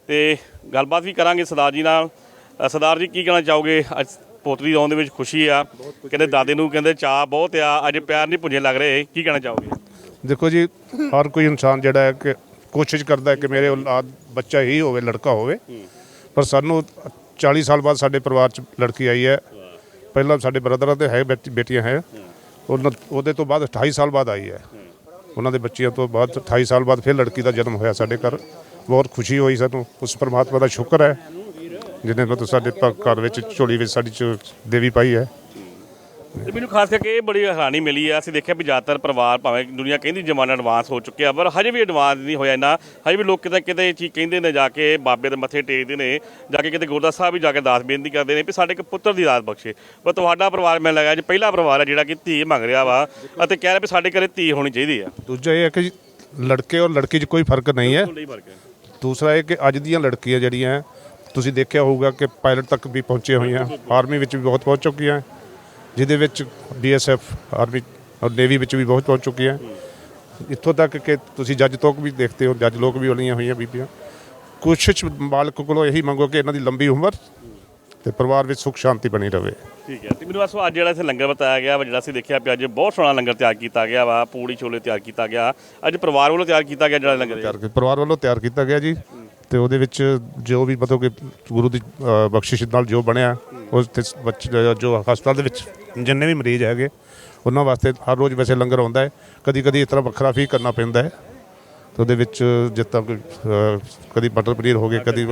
ਤੇ ਗੱਲਬਾਤ ਵੀ ਕਰਾਂਗੇ ਸਰਦਾਰ ਜੀ ਨਾਲ। ਅ, ਸਰਦਾਰ ਜੀ ਕੀ ਕਹਿਣਾ ਚਾਹੋਗੇ? ਅੱਜ ਪੋਤਰੀ ਦੇ ਆਉਣ ਦੇ ਵਿੱਚ ਖੁਸ਼ੀ ਆ। ਕਹਿੰਦੇ ਦਾਦੇ ਨੂੰ ਕਹਿੰਦੇ ਚਾਹ ਬਹੁਤ ਆ ਅੱਜ ਪਿਆਰ ਨਹੀਂ ਪੁੰਜੇ ਲੱਗ ਰਹੇ। ਕੀ ਕਹਿਣਾ ਚਾਹੋਗੇ? ਦੇਖੋ ਜੀ ਹਰ ਕੋਈ ਇਨਸਾਨ ਜਿਹੜਾ ਹੈ ਕਿ ਕੋਸ਼ਿਸ਼ ਕਰਦਾ ਹੈ ਕਿ ਮੇਰੇ ਔਲਾਦ ਬੱਚਾ ਹੀ ਹੋਵੇ ਲੜਕਾ ਹੋਵੇ। ਪਰ ਸਾਨੂੰ 40 ਸਾਲ ਬਾਅਦ ਸਾਡੇ ਪਰਿਵਾਰ 'ਚ ਲੜਕੀ ਆਈ ਹੈ। ਪਹਿਲਾਂ ਸਾਡੇ ਬ੍ਰਦਰਾਂ ਤੇ ਹੈ, ਬੇਟੀ- ਬੇਟੀਆਂ ਹੈ। ਉਹਨਾਂ ਉਹਦੇ ਤੋਂ ਬਾਅਦ 28 ਸਾਲ ਬਾਅਦ ਆਈ ਹੈ। ਉਹਨਾਂ ਦੇ ਬੱਚਿਆਂ ਤੋਂ ਬਾਅਦ 28 ਸਾਲ ਬਾਅਦ ਫਿਰ ਲੜਕੀ ਦਾ ਜਨਮ ਹੋਇਆ ਸਾਡੇ ਘਰ। ਬਹੁਤ ਖੁਸ਼ੀ ਹੋਈ ਸਾਨੂੰ। ਉਸ ਪਰਮਾਤਮਾ ਦਾ ਸ਼ੁਕਰ ਹੈ। ਜਿਹਨੇ ਮਤਲਬ ਸਾਡੇ ਪ- ਘਰ ਵਿੱਚ ਝੋਲੀ ਵਿੱਚ ਸਾਡੀ ਚ ਦੇਵੀ ਪਾਈ ਹੈ। ਤੇ ਮੈਨੂੰ ਖਾਸ ਕਰਕੇ ਇਹ ਬੜੀ ਹੈਰਾਨੀ ਮਿਲੀ ਆ ਅਸੀਂ ਦੇਖਿਆ ਵੀ ਜ਼ਿਆਦਾਤਰ ਪਰਿਵਾਰ ਭਾਵੇਂ ਦੁਨੀਆ ਕਹਿੰਦੀ ਜ਼ਮਾਨਾ ਐਡਵਾਂਸ ਹੋ ਚੁੱਕਿਆ ਪਰ ਹਜੇ ਵੀ ਐਡਵਾਂਸ ਨਹੀਂ ਹੋਇਆ ਇੰਨਾ। ਹਜੇ ਵੀ ਲੋਕ ਕਿਤੇ ਕਿਤੇ ਇਹ ਚੀਜ਼ ਕਹਿੰਦੇ ਨੇ ਜਾ ਕੇ ਬਾਬੇ ਦੇ ਮੱਥੇ ਟੇਕਦੇ ਨੇ ਜਾ ਕੇ ਕਿਤੇ ਗੁਰਦੁਆਰਾ ਸਾਹਿਬ ਵੀ ਜਾ ਕੇ ਦਾਸ ਬੇਨਤੀ ਕਰਦੇ ਨੇ ਵੀ ਸਾਡੇ ਇੱਕ ਪੁੱਤਰ ਦੀ ਦਾਤ ਬਖਸ਼ੇ। ਪਰ ਤੁਹਾਡਾ ਪਰਿਵਾਰ ਮੈਨੂੰ ਲੱਗਾ ਅੱਜ ਪਹਿਲਾ ਪਰਿਵਾਰ ਹੈ ਜਿਹੜਾ ਕਿ ਧੀ ਮੰਗ ਰਿਹਾ ਵਾ ਅਤੇ ਕਹਿ ਰਿਹਾ ਵੀ ਸਾਡੇ ਘਰੇ ਧੀ ਹੋਣੀ ਚਾਹੀਦੀ ਆ। ਦੂਜਾ ਇਹ ਹੈ ਕਿ ਜੀ, ਲੜਕੇ ਔਰ ਲੜਕੀ 'ਚ ਕੋਈ ਫ਼ਰਕ ਨਹੀਂ ਹੈ। ਨਹੀਂ ਫ਼ਰਕ ਹੈ। ਦੂਸਰਾ ਇਹ ਕਿ ਅੱਜ ਦੀਆਂ ਲੜਕੀਆਂ ਜਿਹੜੀਆਂ ਤੁਸੀਂ ਦੇਖਿਆ ਹੋਊਗਾ ਕਿ ਪਾਇਲਟ ਤੱਕ ਵੀ ਪਹੁੰਚੇ ਹੋਈਆਂ ਆਰਮੀ ਵਿੱਚ ਵੀ ਬਹੁਤ ਪਹੁੰਚ ਚੁੱਕੀਆਂ। ਜਿਹਦੇ ਵਿੱਚ ਬੀਐਸਐਫ ਆਰਮੀ ਔਰ ਨੇਵੀ ਵਿੱਚ ਵੀ ਬਹੁਤ ਪਹੁੰਚ ਚੁੱਕੀਆਂ ਇੱਥੋਂ ਤੱਕ ਕਿ ਤੁਸੀਂ ਜੱਜ ਤੋਂ ਵੀ ਦੇਖਦੇ ਹੋ ਜੱਜ ਲੋਕ ਵੀ ਵਾਲੀਆਂ ਹੋਈਆਂ ਬੀਬੀਆਂ। ਕੋਸ਼ਿਸ਼ ਮਾਲਕ ਕੋਲੋਂ ਇਹੀ ਮੰਗੋ ਕਿ ਇਹਨਾਂ ਦੀ ਲੰਬੀ ਉਮਰ ਤੇ ਪਰਿਵਾਰ ਵਿੱਚ ਸੁਖ ਸ਼ਾਂਤੀ ਬਣੀ ਰਹੇ ਠੀਕ ਹੈ। ਤੇ ਮੈਨੂੰ ਬਸ ਅੱਜ ਜਿਹੜਾ ਇੱਥੇ ਲੰਗਰ ਬਤਾਇਆ ਗਿਆ ਵਾ ਜਿਹੜਾ ਅਸੀਂ ਦੇਖਿਆ ਵੀ ਅੱਜ ਬਹੁਤ ਸੋਹਣਾ ਲੰਗਰ ਤਿਆਰ ਕੀਤਾ ਗਿਆ ਵਾ ਪੂੜੀ ਛੋਲੇ ਤਿਆਰ ਕੀਤਾ ਗਿਆ। ਅੱਜ ਪਰਿਵਾਰ ਵੱਲੋਂ ਤਿਆਰ ਕੀਤਾ ਗਿਆ ਜਿਹੜਾ ਲੰਗਰ ਤਿਆਰ ਪਰਿਵਾਰ ਵੱਲੋਂ ਤਿਆਰ ਕੀਤਾ ਗਿਆ ਜੀ। ਤੇ ਉਹਦੇ ਵਿੱਚ ਜੋ ਵੀ ਮਤਲਬ ਕਿ ਗੁਰੂ ਦੀ ਬਖਸ਼ਿਸ਼ ਨਾਲ ਜੋ ਬਣਿਆ ਉਸ ਤੇ ਬੱਚੇ ਜੋ ਹਸਪਤਾਲ ਦੇ ਵਿੱਚ ਜਿੰਨੇ ਵੀ ਮਰੀਜ਼ ਹੈਗੇ ਉਹਨਾਂ ਵਾਸਤੇ ਹਰ ਰੋਜ਼ ਵੈਸੇ ਲੰਗਰ ਆਉਂਦਾ ਹੈ। ਕਦੀ ਕਦੀ ਇਸ ਤਰ੍ਹਾਂ ਵੱਖਰਾ ਫੀ ਕਰਨਾ ਪੈਂਦਾ ਹੈ। ਤੇ ਉਹਦੇ ਵਿੱਚ ਅ, ਕਦੀ ਮਟਰ ਪਨੀਰ ਹੋ ਗਏ ਕਦੀ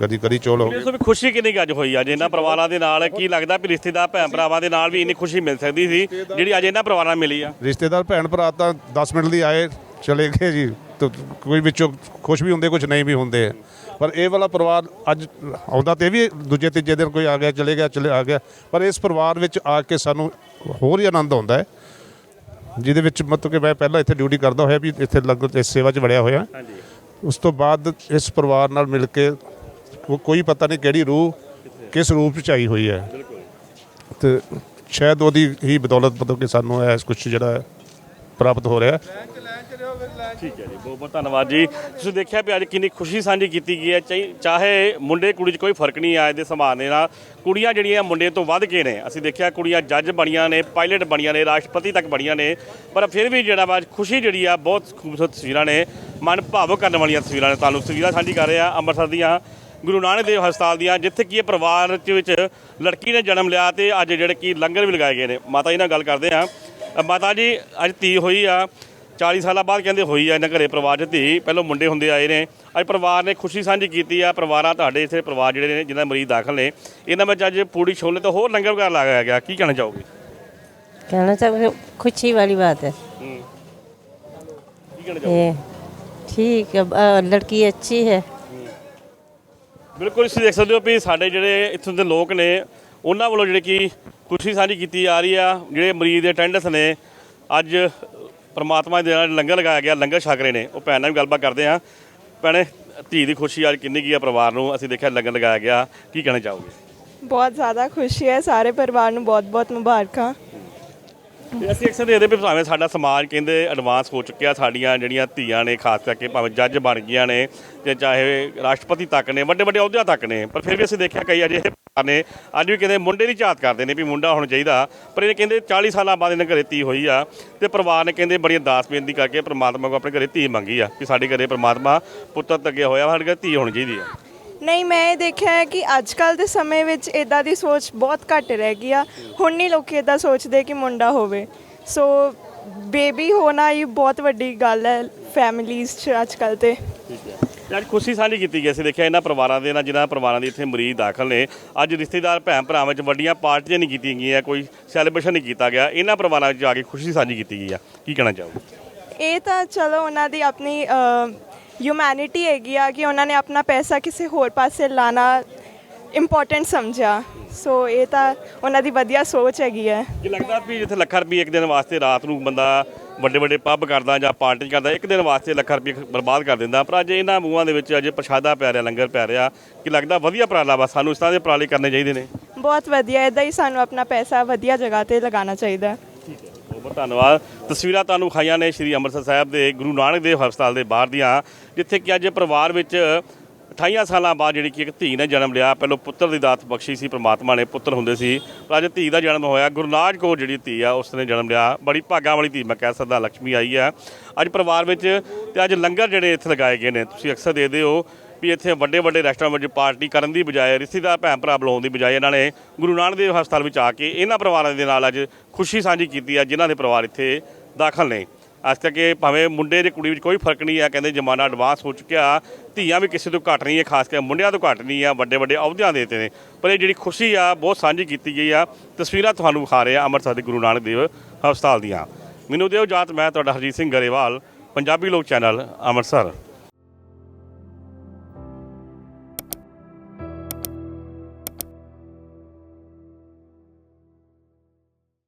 ਕਦੀ ਕਦੀ ਚੌਲ ਹੋ ਗਏ। ਸੋ ਵੀ ਖੁਸ਼ੀ ਕਿੰਨੀ ਅੱਜ ਹੋਈ ਅੱਜ ਇਹਨਾਂ ਪਰਿਵਾਰਾਂ ਦੇ ਨਾਲ ਕੀ ਲੱਗਦਾ ਵੀ ਰਿਸ਼ਤੇਦਾਰ ਭੈਣ ਭਰਾਵਾਂ ਦੇ ਨਾਲ ਵੀ ਇੰਨੀ ਖੁਸ਼ੀ ਮਿਲ ਸਕਦੀ ਸੀ ਜਿਹੜੀ ਅੱਜ ਇਹਨਾਂ ਪਰਿਵਾਰਾਂ ਨੂੰ ਮਿਲੀ ਆ? ਰਿਸ਼ਤੇਦਾਰ ਭੈਣ ਭਰਾ ਤਾਂ 10 ਮਿੰਟ ਲਈ ਆਏ ਚਲੇ ਗਏ ਜੀ। ਤੇ ਕੋਈ ਵਿੱਚੋਂ ਖੁਸ਼ ਵੀ ਹੁੰਦੇ ਕੁਝ ਨਹੀਂ ਵੀ ਹੁੰਦੇ। ਪਰ ਇਹ ਵਾਲਾ ਪਰਿਵਾਰ ਅੱਜ ਆਉਂਦਾ ਤੇ ਇਹ ਵੀ ਦੂਜੇ ਤੀਜੇ ਦਿਨ ਕੋਈ ਆ ਗਿਆ ਚਲੇ ਗਿਆ ਚਲੇ ਆ ਗਿਆ। ਪਰ ਇਸ ਪਰਿਵਾਰ ਵਿੱਚ ਆ ਕੇ ਸਾਨੂੰ ਹੋਰ ਹੀ ਆਨੰਦ ਆਉਂਦਾ ਹੈ। ਜਿਹਦੇ ਵਿੱਚ ਮਤਲਬ ਕਿ ਮੈਂ ਪਹਿਲਾਂ ਇੱਥੇ ਡਿਊਟੀ ਕਰਦਾ ਹੋਇਆ ਵੀ ਇੱਥੇ ਲੰਗਰ ਇਸ ਸੇਵਾ 'ਚ ਵੜਿਆ ਹੋਇਆ। ਉਸ ਤੋਂ ਬਾਅਦ ਇਸ ਪਰਿਵਾਰ ਨਾਲ ਮਿਲ ਕੇ ਉਹ ਕੋਈ ਪਤਾ ਨਹੀਂ ਕਿਹੜੀ ਰੂਹ ਕਿਸ ਰੂਪ 'ਚ ਆਈ ਹੋਈ ਹੈ। ਤੇ ਸ਼ਾਇਦ ਉਹਦੀ ਹੀ ਬਦੌਲਤ ਮਤਲਬ ਕਿ ਸਾਨੂੰ ਇਹ ਕੁਝ ਜਿਹੜਾ ਪ੍ਰਾਪਤ ਹੋ ਰਿਹਾ ਹੈ। ਠੀਕ ਹੈ ਜੀ, ਬਹੁਤ ਬਹੁਤ ਧੰਨਵਾਦ ਜੀ। ਤੁਸੀਂ ਦੇਖਿਆ ਵੀ ਅੱਜ ਕਿੰਨੀ ਖੁਸ਼ੀ ਸਾਂਝੀ ਕੀਤੀ ਗਈ ਹੈ, ਚਾਹੀ- ਚਾਹੇ ਮੁੰਡੇ ਕੁੜੀ 'ਚ ਕੋਈ ਫ਼ਰਕ ਨਹੀਂ ਆ ਅੱਜ ਦੇ ਸਮਾਨ ਦੇ ਨਾਲ, ਕੁੜੀਆਂ ਜਿਹੜੀਆਂ ਮੁੰਡੇ ਤੋਂ ਵੱਧ ਕੇ ਨੇ, ਅਸੀਂ ਦੇਖਿਆ ਕੁੜੀਆਂ ਜੱਜ ਬਣੀਆਂ ਨੇ, ਪਾਇਲਟ ਬਣੀਆਂ ਨੇ, ਰਾਸ਼ਟਰਪਤੀ ਤੱਕ ਬਣੀਆਂ ਨੇ, ਪਰ ਫਿਰ ਵੀ ਜਿਹੜਾ ਵਾ ਅੱਜ ਖੁਸ਼ੀ ਜਿਹੜੀ ਆ, ਬਹੁਤ ਖੂਬਸੂਰਤ ਤਸਵੀਰਾਂ ਨੇ, ਮਨ ਭਾਵੁਕ ਕਰਨ ਵਾਲੀਆਂ ਤਸਵੀਰਾਂ ਨੇ। ਤੁਹਾਨੂੰ ਤਸਵੀਰਾਂ ਸਾਂਝੀ ਕਰ ਰਹੇ ਆ ਅੰਮ੍ਰਿਤਸਰ ਦੀਆਂ, ਗੁਰੂ ਨਾਨਕ ਦੇਵ ਹਸਪਤਾਲ ਦੀਆਂ, ਜਿੱਥੇ ਕੀ ਇਹ ਪਰਿਵਾਰ ਦੇ ਵਿੱਚ ਲੜਕੀ ਨੇ ਜਨਮ ਲਿਆ ਤੇ ਅੱਜ ਜਿਹੜੇ ਕੀ ਲੰਗਰ ਵੀ ਲਗਾਏ ਗਏ ਨੇ। ਮਾਤਾ ਜੀ ਨਾਲ ਗੱਲ ਕਰਦੇ ਆ ਮਾਤਾ ਜੀ, ਅੱਜ ਧੀ ਹੋਈ ਆ 40 ਸਾਲਾਂ ਬਾਅਦ ਕਹਿੰਦੇ ਹੋਈ ਆ ਇਹਨਾਂ ਘਰੇ ਪਰਿਵਾਰ 'ਚ ਧੀ ਪਹਿਲਾਂ ਮੁੰਡੇ ਹੁੰਦੇ ਆਏ ਨੇ ਅੱਜ ਪਰਿਵਾਰ ਨੇ ਖੁਸ਼ੀ ਸਾਂਝੀ ਕੀਤੀ ਆ ਪਰਿਵਾਰਾਂ ਤੁਹਾਡੇ ਇੱਥੇ ਪਰਿਵਾਰ ਜਿਹੜੇ ਨੇ ਜਿਨ੍ਹਾਂ ਦੇ ਮਰੀਜ਼ ਦਾਖਲ ਨੇ ਇਹਨਾਂ ਵਿੱਚ ਅੱਜ ਪੂੜੀ ਛੋਲੇ ਤੇ ਹੋਰ ਲੰਗਰ ਵਗੈਰਾ ਲਗਾਇਆ ਗਿਆ ਕੀ ਕਹਿਣਾ ਚਾਹੋਗੇ कहना चाहिए खुशी वाली बात है ਕੀ ਕਹਿਣਾ ਚਾਹੋਗੇ ये ठीक है अ, लड़की अच्छी है ਬਿਲਕੁਲ ਤੁਸੀਂ ਦੇਖ ਸਕਦੇ ਹੋ ਵੀ ਸਾਡੇ ਜਿਹੜੇ ਇੱਥੋਂ ਦੇ ਲੋਕ ਨੇ ਉਹਨਾਂ ਵੱਲੋਂ ਜਿਹੜੇ ਕਿ ਖੁਸ਼ੀ ਸਾਂਝੀ ਕੀਤੀ ਜਾ ਰਹੀ ਆ ਜਿਹੜੇ ਮਰੀਜ਼ ਦੇ ਅਟੈਂਡੈਂਸ ਨੇ ਅੱਜ ਪਰਮਾਤਮਾ ਦੇ ਨਾਲ ਲੰਗਰ ਲਗਾਇਆ ਗਿਆ, ਲੰਗਰ ਛਕ ਰਹੇ ਨੇ। ਉਹ ਭੈਣ ਨਾਲ ਵੀ ਗੱਲਬਾਤ ਕਰਦੇ ਆ ਭੈਣੇ, ਧੀ ਦੀ ਖੁਸ਼ੀ ਅੱਜ ਕਿੰਨੀ ਕੀ ਆ ਪਰਿਵਾਰ ਨੂੰ? ਅਸੀਂ ਦੇਖਿਆ ਲੰਗਰ ਲਗਾਇਆ ਗਿਆ। ਕੀ ਕਹਿਣਾ ਚਾਹੋਗੇ? ਬਹੁਤ ਜ਼ਿਆਦਾ ਖੁਸ਼ੀ ਹੈ। ਸਾਰੇ ਪਰਿਵਾਰ ਨੂੰ ਬਹੁਤ-ਬਹੁਤ ਮੁਬਾਰਕਾਂ। ਤੇ ਅਸੀਂ ਅਕਸਰ ਇਹਦੇ ਵੀ ਭਾਵੇਂ ਸਾਡਾ ਸਮਾਜ ਕਹਿੰਦੇ ਐਡਵਾਂਸ ਹੋ ਚੁੱਕਿਆ, ਸਾਡੀਆਂ ਜਿਹੜੀਆਂ ਧੀਆਂ ਨੇ, ਖਾਸ ਕਰਕੇ ਭਾਵੇਂ ਜੱਜ ਬਣ ਗਈਆਂ ਨੇ ਤੇ ਚਾਹੇ ਰਾਸ਼ਟਰਪਤੀ ਤੱਕ ਨੇ ਵੱਡੇ ਵੱਡੇ ਅਹੁਦਿਆਂ ਤੱਕ ਨੇ, ਪਰ ਫਿਰ ਵੀ ਅਸੀਂ ਦੇਖਿਆ ਕਈ ਅਜਿਹੇ ਪਰਿਵਾਰ ਨੇ, ਅੱਜ ਵੀ ਕਹਿੰਦੇ ਮੁੰਡੇ ਦੀ ਝਾਤ ਕਰਦੇ ਨੇ ਵੀ ਮੁੰਡਾ ਹੋਣਾ ਚਾਹੀਦਾ, ਪਰ ਇਹ ਕਹਿੰਦੇ 40 ਸਾਲਾਂ ਬਾਅਦ ਇਹਨਾਂ ਘਰੇ ਧੀ ਹੋਈ ਆ ਤੇ ਪਰਿਵਾਰ ਨੇ ਕਹਿੰਦੇ ਬੜੀ ਅਰਦਾਸ ਬੇਨਤੀ ਕਰਕੇ ਪ੍ਰਮਾਤਮਾ ਕੋ ਆਪਣੇ ਘਰੇ ਧੀ ਮੰਗੀ ਆ ਕਿ ਸਾਡੇ ਘਰੇ ਪ੍ਰਮਾਤਮਾ ਪੁੱਤਰ ਤੱਗੇ ਹੋਇਆ, ਸਾਡੇ ਘਰੇ ਧੀ ਹੋਣੀ ਚਾਹੀਦੀ ਆ। ਨਹੀਂ ਮੈਂ ਇਹ ਦੇਖਿਆ ਹੈ ਕਿ ਅੱਜ ਕੱਲ ਦੇ ਸਮੇਂ ਵਿੱਚ ਇਦਾਂ ਦੀ ਸੋਚ ਬਹੁਤ ਘੱਟ ਰਹਿ ਗਈ ਆ। ਹੁਣ ਨਹੀਂ ਲੋਕੀ ਇਦਾਂ ਸੋਚਦੇ ਕਿ ਮੁੰਡਾ ਹੋਵੇ। ਸੋ ਬੇਬੀ ਹੋਣਾ ਇਹ ਬਹੁਤ ਵੱਡੀ ਗੱਲ ਹੈ ਫੈਮਿਲੀਜ਼ 'ਚ ਅੱਜ ਕੱਲ ਤੇ। ਠੀਕ ਹੈ। ਅੱਜ ਖੁਸ਼ੀ ਸਾਂਝੀ ਕੀਤੀ ਗਈ ਅਸੀਂ ਦੇਖਿਆ ਇਹਨਾਂ ਪਰਿਵਾਰਾਂ ਦੇ ਨਾਲ ਜਿਨ੍ਹਾਂ ਪਰਿਵਾਰਾਂ ਦੇ ਇੱਥੇ ਮਰੀਜ਼ ਦਾਖਲ ਨੇ। ਅੱਜ ਰਿਸ਼ਤੇਦਾਰ ਭੈਣ ਭਰਾਵਾਂ ਵਿੱਚ ਵੱਡੀਆਂ ਪਾਰਟੀਆਂ ਨਹੀਂ ਕੀਤੀਆਂ ਗਈਆਂ ਕੋਈ ਸੈਲੀਬ੍ਰੇਸ਼ਨ ਨਹੀਂ ਕੀਤਾ ਗਿਆ। ਇਹਨਾਂ ਪਰਿਵਾਰਾਂ ਵਿੱਚ ਜਾ ਕੇ ਖੁਸ਼ੀ ਸਾਂਝੀ ਕੀਤੀ ਗਈ ਆ। ਕੀ ਕਹਿਣਾ ਚਾਹੋਗੇ? ਇਹ ਤਾਂ ਚਲੋ ਉਹਨਾਂ ਦੀ ਆਪਣੀ ਹਿਊਮੈਨਿਟੀ ਹੈਗੀ ਆ ਕਿ ਉਹਨਾਂ ਨੇ ਆਪਣਾ ਪੈਸਾ ਕਿਸੇ ਹੋਰ ਪਾਸੇ ਲਾਣਾ ਇੰਪੋਰਟੈਂਟ ਸਮਝਿਆ। ਸੋ ਇਹ ਤਾਂ ਉਹਨਾਂ ਦੀ ਵਧੀਆ ਸੋਚ ਹੈਗੀ ਹੈ। ਕੀ ਲੱਗਦਾ ਵੀ ਜਿੱਥੇ ਲੱਖਾਂ ਰੁਪਏ ਇੱਕ ਦਿਨ ਵਾਸਤੇ ਰਾਤ ਨੂੰ ਬੰਦਾ ਵੱਡੇ ਵੱਡੇ ਪੱਬ ਕਰਦਾ ਜਾਂ ਪਾਰਟੀ ਕਰਦਾ ਇੱਕ ਦਿਨ ਵਾਸਤੇ ਲੱਖਾਂ ਰੁਪਏ ਬਰਬਾਦ ਕਰ ਦਿੰਦਾ ਪਰ ਅੱਜ ਇਹਨਾਂ ਮੂਹਾਂ ਦੇ ਵਿੱਚ ਅਜੇ ਪ੍ਰਸ਼ਾਦਾ ਪੈ ਰਿਹਾ ਲੰਗਰ ਪੈ ਰਿਹਾ ਕੀ ਲੱਗਦਾ ਵਧੀਆ ਉਪਰਾਲਾ ਵਾ ਸਾਨੂੰ ਇਸ ਤਰ੍ਹਾਂ ਦੇ ਉਪਰਾਲੇ ਕਰਨੇ ਚਾਹੀਦੇ ਨੇ? ਬਹੁਤ ਵਧੀਆ ਇਦਾਂ ਹੀ ਸਾਨੂੰ ਆਪਣਾ ਪੈਸਾ ਵਧੀਆ ਜਗ੍ਹਾ ਤੇ ਲਗਾਉਣਾ ਚਾਹੀਦਾ। ਬਹੁਤ ਬਹੁਤ ਧੰਨਵਾਦ। ਤਸਵੀਰਾਂ ਤੁਹਾਨੂੰ ਖਾਈਆਂ ਨੇ ਸ਼੍ਰੀ ਅੰਮ੍ਰਿਤਸਰ ਸਾਹਿਬ ਦੇ ਗੁਰੂ ਨਾਨਕ ਦੇਵ ਹਸਪਤਾਲ ਦੇ ਬਾਹਰ ਦੀਆਂ, ਜਿੱਥੇ ਕਿ ਅੱਜ ਪਰਿਵਾਰ ਵਿੱਚ 28 ਸਾਲਾਂ ਬਾਅਦ ਜਿਹੜੀ ਕਿ ਇੱਕ ਧੀ ਨੇ ਜਨਮ ਲਿਆ। ਪਹਿਲਾਂ ਪੁੱਤਰ ਦੀ ਦਾਤ ਬਖਸ਼ੀ ਸੀ, ਪ੍ਰਮਾਤਮਾ ਨੇ ਪੁੱਤਰ ਹੁੰਦੇ ਸੀ। ਪਰ ਅੱਜ ਧੀ ਦਾ ਜਨਮ ਹੋਇਆ। ਗੁਰਨਾਜ ਕੌਰ ਜਿਹੜੀ ਧੀ ਆ, ਉਸ ਨੇ ਜਨਮ ਲਿਆ। ਬੜੀ ਭਾਗਾਂ ਵਾਲੀ ਧੀ ਮੈਂ ਕਹਿ ਸਕਦਾ ਲక్ష్ਮੀ ਆਈ ਆ। ਅੱਜ ਪਰਿਵਾਰ ਵਿੱਚ ਤੇ ਅੱਜ ਲੰਗਰ ਜਿਹੜੇ ਇੱਥੇ ਲਗਾਏ ਗਏ ਨੇ। ਤੁਸੀਂ ਅਕਸਰ ਦੇਖਦੇ ਹੋ ਵੀ ਇੱਥੇ ਵੱਡੇ ਵੱਡੇ ਰੈਸਟੋਰੈਂਟ ਵਿੱਚ ਪਾਰਟੀ ਕਰਨ ਦੀ ਬਜਾਏ ਰਿਸ਼ਤੇਦਾਰ ਭੈਣ ਭਰਾ ਬੁਲਾਉਣ ਦੀ ਬਜਾਏ ਇਹਨਾਂ ਨੇ ਗੁਰੂ ਨਾਨਕ ਦੇਵ ਹਸਪਤਾਲ ਵਿੱਚ ਆ ਕੇ ਇਹਨਾਂ ਪਰਿਵਾਰਾਂ ਦੇ ਨਾਲ ਅੱਜ ਖੁਸ਼ੀ ਸਾਂਝੀ ਕੀਤੀ ਆ, ਜਿਨ੍ਹਾਂ ਦੇ ਪਰਿਵਾਰ ਇੱਥੇ ਦਾਖਲ ਨੇ। ਅੱਜ ਤੱਕ ਇਹ ਭਾਵੇਂ ਮੁੰਡੇ ਤੇ ਕੁੜੀ ਵਿੱਚ ਕੋਈ ਫ਼ਰਕ ਨਹੀਂ ਆ, ਕਹਿੰਦੇ ਜ਼ਮਾਨਾ ਐਡਵਾਂਸ ਹੋ ਚੁੱਕਿਆ, ਧੀਆਂ ਵੀ ਕਿਸੇ ਤੋਂ ਘੱਟ ਨਹੀਂ ਹੈ ਖਾਸ ਕਰਕੇ ਮੁੰਡਿਆਂ ਤੋਂ ਘੱਟ ਨਹੀਂ ਆ, ਵੱਡੇ ਵੱਡੇ ਅਹੁਦਿਆਂ ਦੇ ਤੇ ਨੇ। ਪਰ ਇਹ ਜਿਹੜੀ ਖੁਸ਼ੀ ਆ, ਬਹੁਤ ਸਾਂਝੀ ਕੀਤੀ ਗਈ ਆ। ਤਸਵੀਰਾਂ ਤੁਹਾਨੂੰ ਵਿਖਾ ਰਹੇ ਆ ਅੰਮ੍ਰਿਤਸਰ ਦੇ ਗੁਰੂ ਨਾਨਕ ਦੇਵ ਹਸਪਤਾਲ ਦੀਆਂ। ਮੈਨੂੰ ਦਿਓ ਜਾਤ ਮੈਂ ਤੁਹਾਡਾ ਹਰਜੀਤ ਸਿੰਘ ਗਰੇਵਾਲ, ਪੰਜਾਬੀ ਲੋਕ ਚੈਨਲ, ਅੰਮ੍ਰਿਤਸਰ।